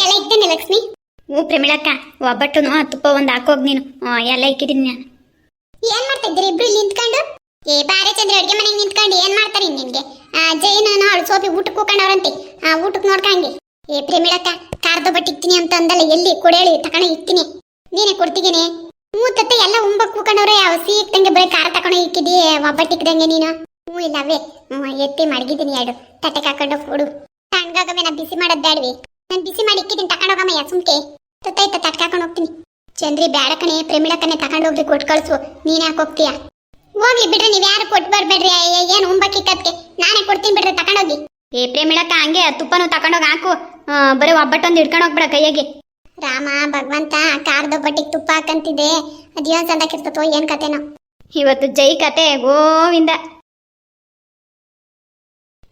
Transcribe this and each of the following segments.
ಎಲ್ಲ ಇದ್ದೇನೆ ಲಕ್ಷ್ಮಿ. ಹ್ಞೂ ಪ್ರಮಿಳಕ್ಕ ಒಬ್ಬಟ್ಟುನು ತುಪ್ಪ ಒಂದು ಹಾಕೋಗ್ ನೀನು. ಆ, ಎಲ್ಲ ಇಕ್ಕಿದ್ದೀನಿ ನಾನು. ಏನ್ ಮಾಡ್ತಾ ಇದ್ದೀರಿ? ಇಬ್ರು ಇಲ್ಲಿ ನಿಂತ್ಕೊಂಡು? ಏ ಬಾರೆ ಚಂದ್ರ ಅಡ್ಗೆ ಮನೆಗೆ ನಿಂತ್ಕೊಂಡು ಏನ್ ಮಾಡ್ತಾರೆ ನಿನ್ಗೆ ಜೈನ ಅವಳು ಸೋಪಿ ಊಟಕ್ಕೆ ಕೂಕೊಂಡವ್ರಂತೆ. ಆ ಊಟಕ್ಕೆ ನೋಡ್ಕಂಗೆ. ಏ ಪ್ರೇಮಿಳಕ್ಕ ಕಾರ್ದ ಬಟ್ ಅಂತ ಅಂದಲ್ಲ ಎಲ್ಲಿ? ಕೊಡೇಳಿ ತಕೊಂಡ ಇಕ್ತೀನಿ. ನೀನೇ ಕೊಡ್ತಿದ್ದೀನಿ. ಮೂತತ್ತೆ ಎಲ್ಲ ಉಂಬಕ್ ಕೂಕೊಂಡವ್ರೆ ಯಾವ ಸೀಕ್ತಂಗೆ ಬರೀ ಖಾರ ತಕೊಂಡು ಇಕ್ಕಿದಿ ಒಬ್ಬ ಇಕ್ದಂಗೆ ನೀನು. ಹ್ಞೂ ಇಲ್ಲವೇ ಎತ್ತಿ ಮಡಗಿದ್ದೀನಿ ಎರಡು. ತಟ್ಟೆಗೆ ಹಾಕೊಂಡು ಕೊಡು ತಣ್ಣಗಾಗವೆ ನಾ ಬಿಸಿ ಮಾಡೋದ್ ಬ್ಯಾಡ್ವಿ. ನಾನು ಬಿಸಿ ಮಾಡಿ ಇಕ್ಕಿದ್ದೀನಿ ತಕೊಂಡೋಗಮ್ಮಯ್ಯ ಸುಮ್ಕೆ. ತತ್ತಾಯ್ತ ತಟ್ಕ ಹೋಗ್ತೀನಿ. ಚಂದ್ರಿ, ಬ್ಯಾಡ ಕಣೆ ಪ್ರೇಮಿಳಕ್ಕನೆ ತಗೊಂಡು ಹೋಗ್ಲಿ ಕೊಟ್ಟು ಕಳ್ಸು. ನೀನ್ ಯಾಕೆ ಹೋಗ್ತೀಯಾ? ಹೋಗ್ಲಿ ಬಿಡ್ರಿ, ನೀವ್ ಯಾರು ಕೊಟ್ಟು ಬರ್ಬೇಡ್ರಿ ಏನು ಉಂಬಕ್ಕಿಕ್ಕದ್ಕೆ ನಾನೇ ಕೊಡ್ತೀನಿ ಬಿಡ್ರಿ ತಗೊಂಡೋಗಿ ಏ, ಪ್ರೇಮಿಳಕ್ಕ, ಹಂಗೆ ತುಪ್ಪನೂ ತಕೊಂಡೋಗಿ ಹಾಕು. ಬರೀ ಒಬ್ಬಟ್ಟೊಂದು ಹಿಡ್ಕೊಂಡು ಹೋಗ್ಬೇಡ ಕೈಯಾಗೆ. ರಾಮ ಭಗವಂತ ಕಾರ್ದ ಬಟ್ಟಿಗೆ ತುಪ್ಪ ಹಾಕಂತಿದೆ ಅದೇನ್ ಸಂದಕ್ಕಿರ್ತತೋ ಏನ್ ಕತೆನೋ. ಇವತ್ತು ಜೈ ಕತೆ ಗೋವಿಂದ.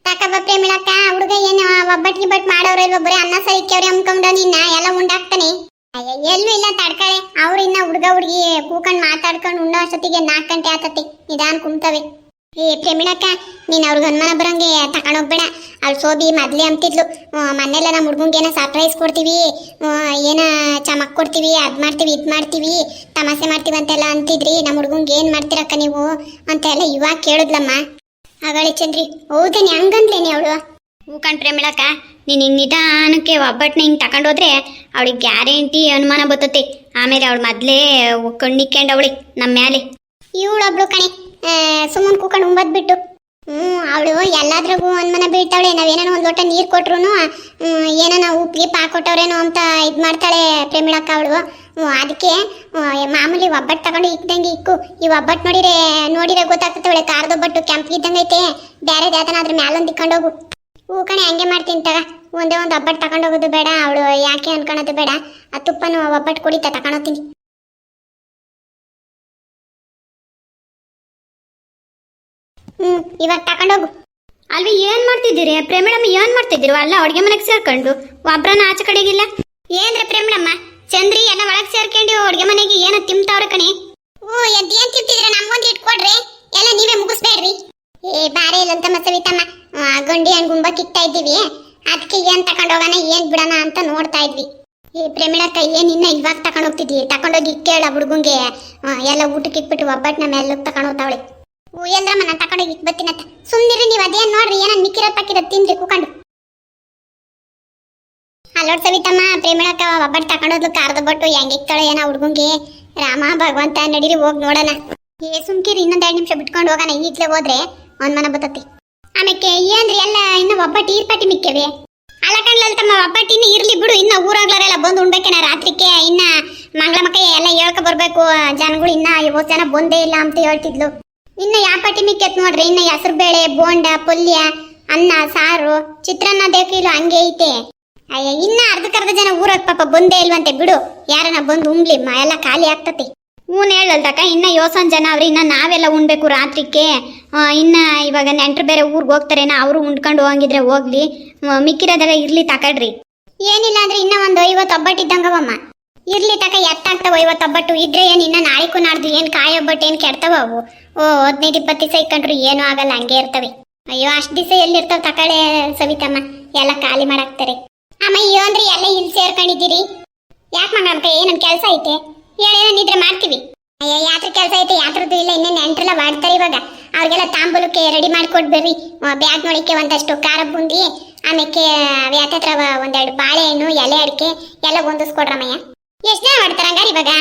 ತಾಕಬ್ಬ ಪ್ರೇಮಿಳಕ್ಕ ಹುಡುಗ ಏನು ಒಬ್ಬಟ್ಟಿಗೆ ಬಟ್ ಮಾಡೋರು ಇಲ್ವ ಬರೀ ಅನ್ನ ಸರಿ ಕೆವ್ರಿ ಅಮ್ಕೊಂಡ ನಿನ್ನ ಎಲ್ಲ ಉಂಡಾಕ್ತಾನೆ. ಎಲ್ಲೂ ಇಲ್ಲ ತಡ್ಕಳೆ. ಅವ್ರು ಇನ್ನ ಹುಡುಗ ಹುಡುಗಿ ಕೂಕೊಂಡ್ ಮಾತಾಡ್ಕೊಂಡು ಉಣ್ಣೋ ಅಷ್ಟೊತ್ತಿಗೆ ನಾಲ್ಕು ಗಂಟೆ ಆತತಿ. ನಿಧಾನ ಕುಂತವೆ. ಏ, ಪ್ರೇಮಿಣಕ್ಕ, ನೀನ್ ಅವ್ರಿಗೆ ಅನುಮಾನ ಬರಂಗೆ ತಕೊಂಡೋಗ್ಬೇಡ ಅವ್ಳು ಸೋಬಿ ಮೊದ್ಲೇ ಅಂತಿದ್ಲು ಮನೆಯಲ್ಲ ನಮ್ಮ ಹುಡುಗಂಗೆ ಏನೋ ಸರ್ಪ್ರೈಸ್ ಕೊಡ್ತೀವಿ ಏನ ಚಮಕ್ ಕೊಡ್ತೀವಿ, ಅದ್ ಮಾಡ್ತೀವಿ, ಇದ್ ಮಾಡ್ತೀವಿ, ತಮಾಷೆ ಮಾಡ್ತೀವಿ ಅಂತೆಲ್ಲ ಅಂತಿದ್ರಿ. ನಮ್ಮ ಹುಡುಗಂಗೆ ಏನ್ ಮಾಡ್ತೀರಕ್ಕ ನೀವು? ಅಂತೆಲ್ಲ ಇವಾಗ ಕೇಳಿದ್ಲಮ್ಮ. ಹಾಗಾಳಿ ಚಂದ್ರಿ, ಹೌದೇನೆ ಹಂಗಂದ್ಲೇನೆ ಅವಳು? ಹೂ ಕಣ್ ಪ್ರೇಮಿಳಕ್ಕ, ನೀನು ಹಿಂಗೆ ನಿಧಾನಕ್ಕೆ ಒಬ್ಬಟ್ಟನ್ನ ಹಿಂಗೆ ತಗೊಂಡೋದ್ರೆ ಅವಳಿಗೆ ಗ್ಯಾರಂಟಿ ಅನುಮಾನ ಬರ್ತತಿ. ಆಮೇಲೆ ಅವಳು ಮೊದಲೇ ಕಣ್ಣಿಕ್ಕೊಂಡವಳಿ ನಮ್ಮ ಮೇಲೆ ಇವಳೊಬ್ಳು ಕಣೆ. ಸುಮ್ಮನೆ ಕೂಕೊಂಡು ಉಂಬದ್ ಬಿಟ್ಟು ಹ್ಮ್, ಅವಳು ಎಲ್ಲಾದ್ರಾಗೂ ಮನೆ ಬೀಳ್ತಾಳೆ. ನಾವೇನೋ ಒಂದ್ ಲೋಟ ನೀರ್ ಕೊಟ್ರು ಏನೋ ನಾವು ಉಪ್ಪು ಗಿಪ್ ಹಾಕೊಟ್ಟವ್ರೇನೋ ಅಂತ ಇದ್ ಮಾಡ್ತಾಳೆ ಪ್ರೇಮಿಳಕ್ಕ ಅವಳು. ಅದಕ್ಕೆ ಮಾಮೂಲಿ ಒಬ್ಬಟ್ ತಗೊಂಡು ಇಕ್ದಂಗೆ ಇಕ್ಕು. ಈ ಒಬ್ಬಟ್ಟು ನೋಡಿರೆ ನೋಡಿರೆ ಗೊತ್ತಾಗ್ತದೆ ಕಾರ್ದ ಒಬ್ಬಟ್ಟು ಕೆಂಪ್ ಇದ್ದಂಗೆ ಐತೆ ಬೇರೆ ಅದ್ರ ಮ್ಯಾಲೊಂದು ಇಕ್ಕೊಂಡೋಗು ಹೂ ಕಣೆ, ಹಂಗೆ ಮಾಡ್ತೀನಿ ತಗ. ಒಂದೇ ಒಂದು ಒಬ್ಬಟ್ಟು ತಗೊಂಡೋಗೋದು ಬೇಡ. ಅವಳು ಯಾಕೆ ಅನ್ಕೊಳೋದು ಬೇಡ. ಆ ತುಪ್ಪನು ಒಬ್ಬಟ್ಟು ಕುಡಿತಾ ತಗೊಂಡೋಗ್ತೀನಿ ಹ್ಮ್, ಇವಾಗ ಹೋಗು. ಅಲ್ವಿ, ಏನ್ ಮಾಡ್ತಿದ್ದೀರಿ? ಪ್ರೇಮಿಳಮ್ಮ ಏನ್ ಮಾಡ್ತಿದ್ದೀರಿ ಅಲ್ಲ ಅಡುಗೆ ಮನೆಗೆ ಸೇರ್ಕೊಂಡು. ಒಬ್ರನ್ನ ಆಚೆ ಕಡೆಗಿಲ್ಲ. ಏನ್ರಿ ಪ್ರೇಮಳಮ್ಮ? ಚಂದ್ರಿ ಎಲ್ಲ ಒಳಗ್ ಸೇರ್ಕೊಂಡು ಅಡುಗೆ ಮನೆಗೆ ಏನೋ ತಿಂತಾವ್ರ ಕಣಿ. ಓ ಎದ್ ಏನ್ ತಿಂತಿದ್ರೆ ನಮ್ಗೊಂದು ಇಟ್ಕೊಡ್ರಿ. ಎಲ್ಲ ನೀವೇ ಮುಗಿಸ್ಬೇಡ್ರಿ. ಏ, ಬಾರೆ ಇಲ್ಲಂತ ಸವಿತಮ್ಮ. ಗುಂಡಿ ಹಣ್ಣು ಗುಂಬಕ್ ಇಕ್ತಾ ಇದ್ದೀವಿ. ಅದಕ್ಕೆ ಏನ್ ತಕೊಂಡೋಗೋಣ ಏನ್ ಬಿಡೋಣ ಅಂತ ನೋಡ್ತಾ ಇದ್ವಿ. ಈ ಪ್ರೇಮಿಳಕ್ಕ ಏನ್ ಇನ್ನ ಇವಾಗ ತಕೊಂಡ್ ಹೋಗ್ತಿದ್ವಿ ತಕೊಂಡೋಗಿ ಇಕ್ಕೇಳ ಹುಡುಗಂಗೆ. ಎಲ್ಲ ಊಟಕ್ಕೆ ಇಕ್ಬಿಟ್ಟು ಒಬ್ಬಟ್ಟು ನಮ್ಮ ತಕೊಂಡ್ ಹೋಗ್ತಾವಳೆ. ಓ ಎಲ್ರಮ್ಮ ನಾನು ತಕೊಂಡೋಗಿ ಇಕ್ ಬರ್ತೀನಂತ ಸುಮ್ನಿರಿ ನೀವು ಅದೇನ್ ನೋಡ್ರಿ, ಏನ ಮಿಕ್ಕಿರೋ ಪಕ್ಕಿರೋದ್ ತಿನ್ರಿ ಕೂಕೊಂಡು. ಅಲ್ಲೋಡ್ ಸವಿತಮ್ಮ, ಪ್ರೇಮಿಳಕ್ಕ ಒಬ್ಬಟ್ಟು ತಕೊಂಡೋದ್ಲು ಕಾರ್ದ ಬಟ್ಟು ಹೆಂಗಿಕ್ತಾಳೆ ಏನೋ ಹುಡುಗಂಗೆ. ರಾಮ, ಭಗವಂತ, ನಡೀರಿ, ಹೋಗಿ ನೋಡೋಣ. ಏ, ಸುಮ್ಕಿರಿ ಇನ್ನೊಂದ್ ಎರಡು ನಿಮಿಷ ಬಿಟ್ಕೊಂಡು ಹೋಗೋಣ, ಈಗಲೇ ಹೋದ್ರೆ ಮನ ಬತ್ತತಿ. ಆಮೇಲೆ ಏನ್ರಿ ಎಲ್ಲ ಇನ್ನ ಒಬ್ಬಟ್ಟು ಈರ್ಪಾಟಿ ಮಿಕ್ಕವೆ? ಅಲ್ಲ ತಮ್ಮ ಒಬ್ಬಟ್ಟು ಇನ್ನು ಇರ್ಲಿ ಬಿಡು, ಇನ್ನ ಊರಾಗ್ಲಾರೆಲ್ಲ ಬಂದು ಉಣ್ಬೇಕೇನ ರಾತ್ರಿಕೆ, ಇನ್ನ ಮಂಗಳ ಮಕ್ಕ ಎಲ್ಲ ಹೇಳ್ಕೊ ಬರ್ಬೇಕು ಜನಗಳು ಇನ್ನ ಇವತ್ತು ಜನ ಬಂದೇ ಇಲ್ಲ ಅಂತ ಹೇಳ್ತಿದ್ಲು. ಇನ್ನ ಯಾವ ಪಟ್ಟಿ ಮಿಕ್ಕತ್ ನೋಡ್ರಿ? ಇನ್ನ ಹೆಸರು ಬೇಳೆ ಬೋಂಡ, ಪಲ್ಯ, ಅನ್ನ, ಸಾರು, ಚಿತ್ರಾನ್ನ ದೇಕಿಲು ಹಂಗೆ ಐತೆ. ಅಯ್ಯ, ಇನ್ನ ಅರ್ಧಕ್ಕರ್ಧ ಜನ ಊರಾಗ ಪಾಪ ಬಂದೇ ಇಲ್ವಂತೆ, ಬಿಡು. ಯಾರನ್ನ ಬಂದು ಉಂಬ್ಲಿ ಎಲ್ಲ ಖಾಲಿ ಆಗ್ತತಿ. ಹೂನ್ ಹೇಳಲ್ದಕ್ಕ ಇನ್ನ ಯೋಸನ್ ಜನ ಅವ್ರಿ ಇನ್ನ ನಾವೆಲ್ಲ ಉಣ್ಬೇಕು ರಾತ್ರಿಕೆ. ಇನ್ನ ಇವಾಗ ನೆಂಟ್ರು ಬೇರೆ ಊರ್ಗ್ ಹೋಗ್ತಾರೇನ, ಅವರು ಉಂಡ್ಕೊಂಡು ಹೋಗಿದ್ರೆ ಹೋಗ್ಲಿ. ಮಿಕ್ಕಿರೋದೆಲ್ಲ ಇರ್ಲಿ ತಕಡ್ರಿ. ಏನಿಲ್ಲ ಅಂದ್ರೆ ಇನ್ನ ಒಂದು ಐವತ್ತು ಒಬ್ಬಟ್ಟು ಇದ್ದಂಗವಮ್ಮ ಇರ್ಲಿ ತಕ, ಎತ್ತಾಗ್ತಾವ ಇವತ್ತು ಒಬ್ಬಟ್ಟು. ಇದ್ರೆ ಏನ್ ಇನ್ನ ನಾಳಿಗೂ ನಾಡ್ದು ಏನ್ ಕಾಯಿ ಒಬ್ಬಟ್ಟು ಏನ್ ಕೆಡ್ತಾವ ಓ, ಹದಿನೈದು, ಇಪ್ಪತ್ತು ದಿವಸ ಇಕ್ಕಂಡ್ರು ಏನೂ ಆಗಲ್ಲ, ಹಂಗೆ ಇರ್ತವೆ. ಅಯ್ಯೋ, ಅಷ್ಟು ದಿವಸ ಎಲ್ಲಿರ್ತಾವ ತಕಳೆ ಸವಿತಮ್ಮ? ಎಲ್ಲ ಖಾಲಿ ಮಾಡಾಕ್ತಾರೆ. ಅಮ್ಮ ಅಯ್ಯೋ ಅಂದ್ರೆ ಎಲ್ಲ ಇಲ್ಲಿ ಸೇರ್ಕೊಂಡಿದ್ದೀರಿ? ಯಾಕೆ ಮಗ ಏನೊಂದು ಕೆಲಸ ಐತೆ? ಹೇಳೇನಿದ್ರೆ ಮಾಡ್ತೀವಿ. ಅಯ್ಯೋ, ಯಾತ್ರ ಕೆಲಸ ಐತೆ ಯಾತ್ರದ್ದು ಇಲ್ಲ, ಇನ್ನೇನು ನೆಂಟ್ರೆಲ್ಲ ಮಾಡ್ತಾರೆ ಇವಾಗ. ಅವ್ರಿಗೆಲ್ಲ ತಾಂಬೂಲಕ್ಕೆ ರೆಡಿ ಮಾಡ್ಕೊಡ್ಬೇರಿ ಬ್ಯಾಗ್ ನೋಡಿಕೆ ಒಂದಷ್ಟು ಖಾರ ಬುಂದಿ ಆಮೇಲೆ ಯಾತತ್ರ ಒಂದೆರಡು ಬಾಳೆಹಣ್ಣು, ಎಲೆ ಅಡಿಕೆ, ಎಲ್ಲ ಹೊಂದಿಸ್ಕೊಡ್ರಮ್ಮಯ್ಯ ಎಷ್ಟು ಜನ ಮಾಡ್ತಾರ ಹಂಗಾರ ಇವಾಗ?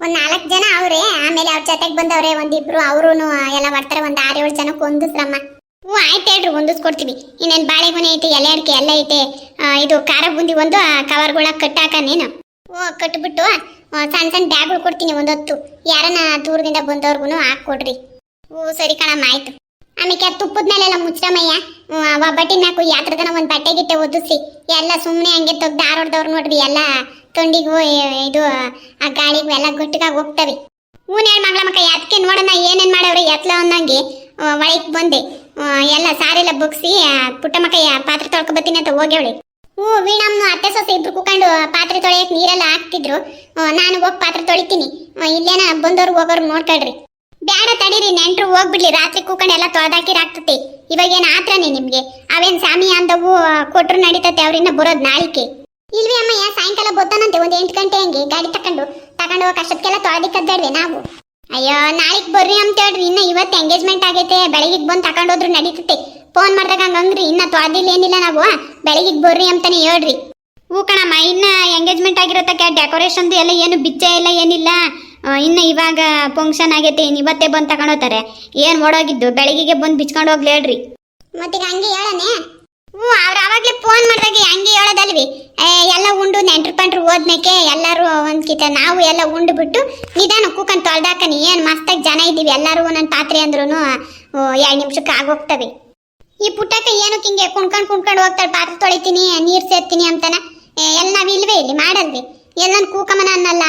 ಒಂದ್ ನಾಲ್ಕು ಜನ ಅವ್ರೆ ಆಮೇಲೆ ಅವ್ರ ಜೊತೆಗೆ ಬಂದವ್ರೆ ಒಂದಿಬ್ರು ಅವರು ಎಲ್ಲ ಮಾಡ್ತಾರೆ ಒಂದ್ ಆರು ಏಳು ಜನಕ್ಕೆ ಶ್ರಮ ಹ್ಞೂ ಆಯ್ತು ಹೇಳ್ರಿ ಹೊಂದಿಸ್ಕೊಡ್ತೀವಿ. ಇನ್ನೇನು ಬಾಳೆಗೊನೆ ಐತೆ ಎಲೆ ಅಡಿಕೆ ಎಲ್ಲ ಐತೆ ಇದು ಖಾರ ಬುಂದಿ ಒಂದು ಕವರ್ಗಳ ಕಟ್ಟಾಕ ನೀನು. ಓ ಕಟ್ಬಿಟ್ಟು ಆ, ಸಣ್ಣ ಸಣ್ಣ ಬ್ಯಾಗ್ಗಳು ಕೊಡ್ತೀನಿ ಒಂದೊತ್ತು ಯಾರನ್ನ ದೂರದಿಂದ ಬಂದವ್ರಿಗೂ ಹಾಕ್ಕೊಡ್ರಿ. ಓ ಸರಿ ಕಣಮ್ಮ ಆಯ್ತು. ಆಮೇಲೆ ತುಪ್ಪದ ಮೇಲೆಲ್ಲ ಮುಚ್ಚಮಯ್ಯ ಒಬ್ಬಟ್ಟಿನ ಮ್ಯಾಕು ಯಾತ್ರ ತನ ಒಂದು ಬಟ್ಟೆ ಗಿಟ್ಟೆ ಒದಿಸಿ ಎಲ್ಲ ಸುಮ್ಮನೆ ಹಂಗೆ ತೆಗ್ದು ಆರೋಡ್ದವ್ರು ನೋಡ್ರಿ ಎಲ್ಲ ತೊಂಡಿಗೂ ಇದು, ಆ ಗಾಳಿಗೂ ಎಲ್ಲ ಗಟ್ಟಿಗಾಗಿ ಹೋಗ್ತವಿ. ಹೂನ್ ಹೇಳಿ ಮಗಳ ಮಕ್ಕ ಅದಕ್ಕೆ ನೋಡೋಣ ಏನೇನ್ ಮಾಡವ್ರಿ ಎತ್ಲ ಅನ್ನಂಗೆ ಒಳಗೆ ಬಂದೆ. ಎಲ್ಲ ಸಾರೆಲ್ಲ ಬುಗ್ಸಿ ಪುಟ್ಟ ಮಕ್ಕ ಪಾತ್ರೆ ತೊಳ್ಕೊ ಬರ್ತೀನಿ ಅಂತ ಹೋಗ್ಯವಳಿ. ಹ್ಞೂ ವೀಣಮ್ಮ ಅತ್ತೆ ಸೊಸೆ ಇಬ್ರು ಕುಕೊಂಡು ಪಾತ್ರೆ ತೊಳೆಯಕ್ಕೆ ನೀರೆಲ್ಲ ಹಾಕ್ತಿದ್ರು. ನಾನು ಹೋಗಿ ಪಾತ್ರೆ ತೊಳಿತೀನಿ. ಇಲ್ಲೇನ ಬಂದವ್ರು ಹೋಗೋರು ನೋಡ್ಕೊಳ್ರಿ. ಬ್ಯಾಡ ತಡೀರಿ, ನೆಂಟ್ರು ಹೋಗ್ಬಿಡ್ಲಿ. ರಾತ್ರಿ ಕೂಕೊಂಡು ಎಲ್ಲ ತೊಳೆದಾಕಿರಾಗ್ತತಿ ಇವಾಗ ಏನ್ ಆತ್ರನೇ ನಿಮ್ಗೆ? ಅವೇನ್ ಸ್ವಾಮಿ ಅಂದವು ಕೊಟ್ರು ನಡೀತತೆ ಅವ್ರಿಂದ ಬರೋದ್ ನಾಳಿಕೆ. ಇಲ್ವಿ ಅಮ್ಮಯ್ಯ ಸಾಯಂಕಾಲ ಬತ್ತಾನಂತೆ, ಒಂದ್ ಎಂಟು ಗಂಟೆ ಹಂಗೆ, ಗಾಡಿ ತಕೊಂಡು ತಗೊಂಡು ಹೋಗಕ್ ಅಷ್ಟೊತ್ತಿಗೆಲ್ಲ ತೊಳೆದಿಕ್ಕದ್ದೇಳ್ವೆ ನಾವು. ಅಯ್ಯೋ ನಾಳಿಗ್ ಬರ್ರಿ ಅಂತ ಹೇಳ್ರಿ, ಇನ್ನ ಇವತ್ತು ಎಂಗೇಜ್ಮೆಂಟ್ ಆಗೈತೆ, ಬೆಳಗಿಗೆ ಬಂದು ತಕೊಂಡೋದ್ರು ನಡೀತತೆ. ಫೋನ್ ಮಾಡಿದಾಗ ಹಂಗಂಗ್ರಿ ಇನ್ನ ತೊಳೆದಿಲ್ಲ ಏನಿಲ್ಲ ನಾವು ಬೆಳಗಿಗೆ ಬರ್ರಿ ಅಂತಾನೆ ಹೇಳ್ರಿ. ಹೂ ಕಣಮ್ಮ, ಇನ್ನ ಎಂಗೇಜ್ಮೆಂಟ್ ಆಗಿರತಕ್ಕ ಡೆಕೋರೇಷನ್ದು ಎಲ್ಲ ಏನು ಬಿಚ್ಚ ಇಲ್ಲ, ಏನಿಲ್ಲ. ಇನ್ನ ಇವಾಗ ಫಂಕ್ಷನ್ ಆಗೈತೆ ಇನ್ನು ಇವತ್ತೇ ಬಂದು ತಗೊಂಡೋಗ್ತಾರೆ. ಏನು ಓಡೋಗಿದ್ದು? ಬೆಳಗಿಗೆ ಬಂದು ಬಿಚ್ಕೊಂಡು ಹೋಗ್ಲಿ ಹೇಳ್ರಿ. ಮತ್ತೀಗ ಹಂಗೆ ಹೇಳನೆ? ಹ್ಞೂ, ಅವ್ರು ಆವಾಗಲೇ ಫೋನ್ ಮಾಡಿದಾಗ ಹಂಗೆ ಹೇಳೋದಲ್ವಿ? ಎಲ್ಲ ಉಂಡು ನೆಂಟ್ರು ಪಂಟ್ರು ಹೋದ್ಮೇಕೆ ಎಲ್ಲರೂ ಒಂದ್ಕಿತ ನಾವು ಎಲ್ಲ ಉಂಡು ಬಿಟ್ಟು ನಿಧಾನ ಕೂಕಂತ ತೊಳ್ದಾಕನಿ. ಏನು ಮಸ್ತಾಗಿ ಜನ ಇದ್ದೀವಿ, ಎಲ್ಲರೂ ಒಂದೊಂದು ಪಾತ್ರೆ ಅಂದ್ರೂ ಎರಡು ನಿಮಿಷಕ್ಕೆ ಆಗೋಗ್ತವೆ. ಈ ಪುಟ್ಟಕ್ಕ ಏನಕ್ಕೆ ಹಿಂಗೆ ಕುಣ್ಕೊಂಡು ಕುಣ್ಕೊಂಡು ಹೋಗ್ತಾರೆ ಪಾತ್ರೆ ತೊಳಿತೀನಿ, ನೀರು ಸೇರ್ತೀನಿ ಅಂತಾನೆ? ಎಲ್ಲ ನಾವು ಇಲ್ವೇ ಇಲ್ಲಿ? ಮಾಡಲ್ವಿ? ಎಲ್ಲೊಂದು ಕೂಕಮನ ಅನ್ನಲ್ಲ.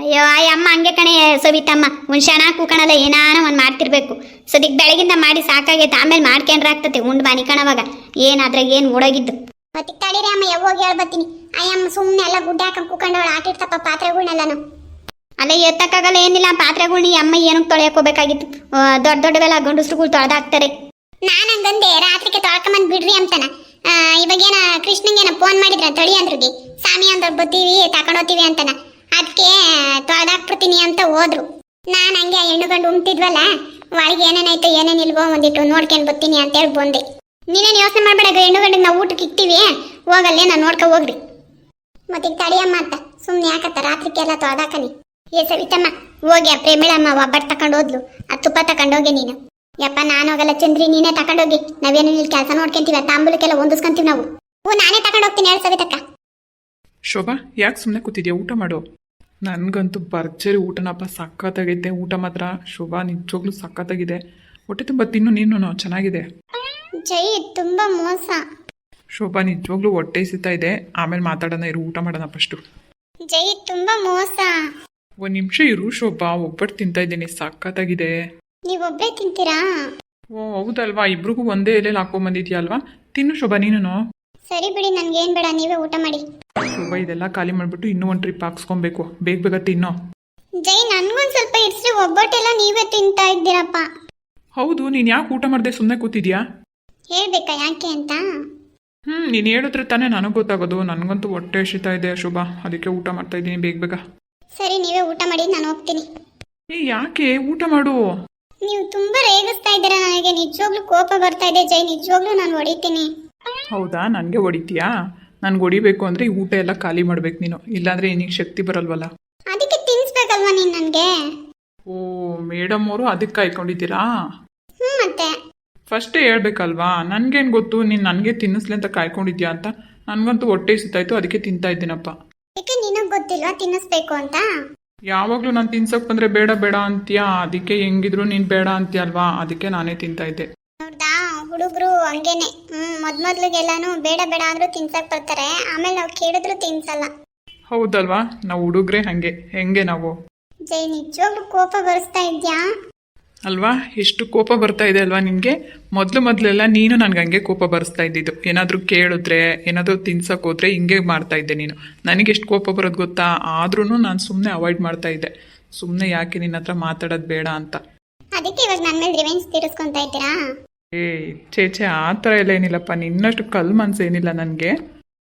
ಅಯ್ಯೋ ಆಯ್ ಅಮ್ಮ ಹಂಗೆ ಕಣೆ ಸವಿತಮ್ಮ. ಒಂದ್ ಕ್ಷಣ ಕೂಕಣಲ್ಲ ಏನಾನ ಒಂದ್ ಮಾಡ್ತಿರ್ಬೇಕು. ಸದಿಕ್ ಬೆಳಗಿಂದ ಮಾಡಿ ಸಾಕಾಗೈತೆ. ಆಮೇಲೆ ಮಾಡ್ಕೊಂಡ್ರೆ ಆಗ್ತತೆ ಉಂಡ್ ಬಾನಿ ಕಣವಾಗ ಏನಾದ್ರೆ ಏನ್ ಓಡೋಗಿದ್ದು. ಮತ್ತೆ ತಡೀರಿ ಅಮ್ಮ ಯಾವಾಗ ಹೇಳ್ಬತ್ತೀನಿ. ಅಯ್ಯಮ್ಮ ಸುಮ್ಮನೆ ಎಲ್ಲ ಗುಡ್ಡ ಹಾಕೊಂಡು ಕೂಕೊಂಡವಳು ಆಟಿರ್ತಪ್ಪ ಪಾತ್ರೆಗಳ್ನೆಲ್ಲನು. ಅಲ್ಲ ಎತ್ತಕ್ಕಾಗಲ್ಲ ಏನಿಲ್ಲ. ಪಾತ್ರೆಗಳ್ನ ಅಮ್ಮ ಏನಕ್ಕೆ ತೊಳೆಯೋಕೋಬೇಕಾಗಿತ್ತು ದೊಡ್ಡ ದೊಡ್ಡವೆಲ್ಲ ಗಂಡಸ್ರುಗಳು ತೊಳೆದಾಕ್ತಾರೆ. ನಾನು ಹಂಗಂದೆ ರಾತ್ರಿಗೆ ತೊಳ್ಕೊಂಬಂದು ಬಿಡ್ರಿ ಅಂತಾನ. ಇವಾಗೇನ ಕೃಷ್ಣಂಗೇನ ಫೋನ್ ಮಾಡಿದ್ರ ತೊಳಿ ಅಂದ್ರಿಗೆ ಸ್ವಾಮಿ ಅಂದ್ರೆ ಬತ್ತೀವಿ ತಕೊಂಡೋತೀವಿ ಅಂತಾನ. ಅದಕ್ಕೆ ತೊಳೆದಾಕ್ಬಿಡ್ತೀನಿ ಅಂತ ಹೋದ್ರು. ನಾನು ಹಂಗೆ ಹೆಣ್ಣು ಗಂಡು ಉಂಟಿದ್ವಲ್ಲ ಒಳಗೆ ಏನೇನಾಯ್ತು ಏನೇನಿಲ್ವೋ ಒಂದಿಟ್ಟು ನೋಡ್ಕೊಂಡು ಬರ್ತೀನಿ ಅಂತೇಳಿ ಬಂದೆ. ನೀನೇನು ಯೋಚನೆ ಮಾಡಬೇಡ ಹೆಣ್ಣು ಗಂಡಿಗೆ ನಾವು ಊಟಕ್ಕೆ ಇಕ್ತೀವಿ, ಹೋಗಲ್ಲೇ ನಾನು ನೋಡ್ಕೊ ಹೋಗ್ರಿ. ಮತ್ತೆ ತಡಿಯಮ್ಮ ಅಂತ ಸುಮ್ಮನೆ ಯಾಕತ್ತ ರಾತ್ರಿಗೆಲ್ಲ ತೊಳೆದಾಕನಿ ಏ ಸವಿತಮ್ಮ, ಹೋಗಿ ಆ ಪ್ರೇಮಿಳಮ್ಮ ಒಬ್ಬಟ್ಟು ತಕೊಂಡು ಹೋದ್ಲು, ಆ ತುಪ್ಪ ತಕೊಂಡೋಗಿ ನೀನು. ಯಪ್ಪ, ನಾನು ಹೋಗಲ್ಲ ಚಂದ್ರಿ, ನೀನೇ ತಕೊಂಡೋಗಿ ನಾವೇನು ಇಲ್ಲಿ ಕೆಲಸ ನೋಡ್ಕೊಂತೀವಿ ತಾಂಬೂಲಕ್ಕೆಲ್ಲ ಹೊಂದಿಸ್ಕೊಂತೀವಿ ನಾವು. ಹ್ಞೂ, ನಾನೇ ತಕೊಂಡೋಗ್ತೀನಿ ಹೇಳಿ ಸವಿತಕ್ಕ. ಶೋಭಾ, ಯಾಕೆ ಸುಮ್ಮನೆ ಕೂತಿದ್ಯಾ? ಊಟ ಮಾಡು. ನನಗಂತೂ ಭರ್ಜರಿ ಊಟನಪ್ಪ ಸಖತ್ತಾಗೈತೆ. ಊಟ ಮಾತ್ರ ಶುಭ ನಿಜವಾಗ್ಲೂ ಸಖತ್ತಾಗಿದೆ. ಹೊಟ್ಟೆ ತುಂಬ ತಿನ್ನು ನೀನು ಚೆನ್ನಾಗಿದೆ. ಜೈ ತುಂಬಾ ಮೋಸ. ಶೋಭಾ ನಿಜವಾಗ್ಲೂ ಹೊಟ್ಟೆ ಸಿಗ್ತಾ ಇದೆ. ಆಮೇಲೆ ಮಾತಾಡೋಣ ಇರು ಊಟ ಮಾಡೋಣ ಫಸ್ಟು ಜೈ ತುಂಬಾ ಮೋಸ. ಒಂದು ನಿಮಿಷ ಇರು ಶೋಭಾ ಒಬ್ಬಟ್ಟು ತಿಂತಾ ಇದ್ದೀನಿ ಸಖತ್ತಾಗಿದೆ. ನೀವೊಬ್ಬರೇ ತಿಂತೀರಾ? ಓ ಹೌದಲ್ವಾ? ಇಬ್ರಿಗೂ ಒಂದೇ ಎಲೆಯಲ್ಲಿ ಹಾಕೊಂಬಂದಿದ್ಯಾ ಅಲ್ವಾ ತಿನ್ನು ಶೋಭಾ ನೀನು ಸರಿ ಬಿಡಿ ನನ್ಗೇನ್ ಬೇಡ ನೀವೇ ಊಟ ಮಾಡಿ. ಶೋಭಾ ಇದೆಲ್ಲ ಖಾಲಿ ಮಾಡಿಬಿಟ್ಟು ಇನ್ನೂ ಒಂದು ಟ್ರಿಪ್ ಹಾಕ್ಸ್ಕೊಬೇಕು. ಬೇಗ ಬೇಗ ತಿನ್ನೋ. ಜೈ ನನ್ಗೊಂದ್ ಸ್ವಲ್ಪ ಇಡ್ಸ್ರಿ ಒಬ್ಬಟ್ಟೆಲ್ಲ ನೀವೇ ತಿಂತಾ ಇದ್ದೀರಪ್ಪ. ಹೌದು ನೀನು ಯಾಕೆ ಊಟ ಮಾಡದೆ ಸುಮ್ಮನೆ ಕೂತಿದ್ಯಾ? ಹೇಳ್ಬೇಕಾ ಯಾಕೆ ಅಂತ? ಹ್ಞೂ ನೀನು ಹೇಳಿದ್ರೆ ತಾನೇ ನನಗೆ ಗೊತ್ತಾಗೋದು. ನನಗಂತೂ ಹೊಟ್ಟೆ ಹಸಿತಾ ಇದೆ ಶುಭ. ಅದಕ್ಕೆ ಊಟ ಮಾಡ್ತಾ ಇದ್ದೀನಿ ಬೇಗ ಬೇಗ. ಸರಿ ನೀವೇ ಊಟ ಮಾಡಿ ನಾನು ಹೋಗ್ತೀನಿ. ಏ ಯಾಕೆ? ಊಟ ಮಾಡು. ನೀವು ತುಂಬಾ ರೇಗಿಸ್ತಾ ಇದ್ದೀರಾ ನನಗೆ. ನಿಜವಾಗ್ಲೂ ಕೋಪ ಬರ್ತಾ ಇದೆ. ಜೈ ನಿಜವಾಗ್ಲೂ ನಾನು ಹೊಡಿತೀನಿ. ಹೌದಾ? ನನಗೆ ಹೊಡಿತೀಯಾ? ನನ್ಗೆ ಹೊಡಿಬೇಕು ಅಂದರೆ ಈ ಊಟ ಎಲ್ಲ ಖಾಲಿ ಮಾಡ್ಬೇಕು ನೀನು. ಇಲ್ಲಾಂದರೆ ನಿನಗೆ ಶಕ್ತಿ ಬರಲ್ವಲ್ಲ? ಅದಕ್ಕೆ ತಿನ್ಸ್ಬೇಕಲ್ವಾ ನೀನ್ ನನಗೆ? ಓ ಮೇಡಮ್ ಅವರು ಅದಕ್ಕೆ ಕಾಯ್ಕೊಂಡಿದ್ದೀರಾ? ಮತ್ತೆ. ಫಸ್ಟೇ ಹೇಳ್ಬೇಕಲ್ವಾ? ನನಗೇನು ಗೊತ್ತು ನೀನು ನನಗೆ ತಿನ್ನಿಸ್ಲಿ ಅಂತ ಕಾಯ್ಕೊಂಡಿದ್ಯಾ ಅಂತ? ನನಗಂತೂ ಹೊಟ್ಟೆ ಸುತ್ತಾಯ್ತು ಅದಕ್ಕೆ ತಿಂತಾ ಇದ್ದೀನಪ್ಪ. ಯಾಕೆ ನಿನಗ್ ಗೊತ್ತಿಲ್ವಾ ತಿನ್ನಿಸ್ಬೇಕು ಅಂತ? ಯಾವಾಗಲೂ ನಾನು ತಿನ್ಸಕ್ ಬಂದರೆ ಬೇಡ ಬೇಡ ಅಂತೀಯಾ? ಅದಕ್ಕೆ ಹೆಂಗಿದ್ರು ನೀನು ಬೇಡ ಅಂತೀಯಲ್ವಾ? ಅದಕ್ಕೆ ನಾನೇ ತಿಂತಾ ಇದ್ದೆ. ನೋಡ್ದಾ ಹುಡುಗರು ಹಂಗೇನೆ. ಹ್ಮ್ ಮೊದ್ಮೊದ್ಲಿಗೆಲ್ಲಾನು ಬೇಡ ಬೇಡ ಅಂದ್ರೂ ತಿನ್ಸಕ್ ಬರ್ತಾರೆ. ಆಮೇಲೆ ನಾವು ಕೇಳಿದ್ರು ತಿನ್ಸಲ್ಲ. ಹೌದಲ್ವಾ? ನಾವು ಹುಡುಗ್ರೆ ಹಂಗೆ. ಹೆಂಗೆ ನಾವು? ಜೈ ನಿಜವಾಗ್ಲೂ ಕೋಪ ಬರ್ಸ್ತಾ ಇದ್ಯಾ? ಅಲ್ವಾ? ಎಷ್ಟು ಕೋಪ ಬರ್ತಾ ಇದೆ ಅಲ್ವಾ ನಿನಗೆ? ಮೊದಲು ಮೊದಲೆಲ್ಲ ನೀನು ನನಗೆ ಹಂಗೆ ಕೋಪ ಬರ್ಸ್ತಾ ಇದ್ದಿದ್ದು. ಏನಾದರೂ ಕೇಳಿದ್ರೆ ಏನಾದರೂ ತಿನ್ಸಕ್ಕೆ ಹೋದ್ರೆ ಹಿಂಗೆ ಮಾಡ್ತಾ ಇದ್ದೆ ನೀನು. ನನಗೆ ಎಷ್ಟು ಕೋಪ ಬರೋದು ಗೊತ್ತಾ? ಆದ್ರೂ ನಾನು ಸುಮ್ಮನೆ ಅವಾಯ್ಡ್ ಮಾಡ್ತಾ ಇದ್ದೆ. ಸುಮ್ಮನೆ ಯಾಕೆ ನಿನ್ನ ಹತ್ರ ಮಾತಾಡೋದು ಬೇಡ ಅಂತ. ಅದಕ್ಕೆ ಇವಾಗ ನನ್ನ ಮೇಲೆ ರಿವೆಂಜ್ ತೀರಿಸ್ಕೊಂತ ಇದ್ದೀರಾ? ಏ ಛೇ ಛೇ ಆ ಥರ ಎಲ್ಲ ಏನಿಲ್ಲಪ್ಪ. ನಿನ್ನಷ್ಟು ಕಲ್ ಮನ್ಸೇನಿಲ್ಲ ನನಗೆ.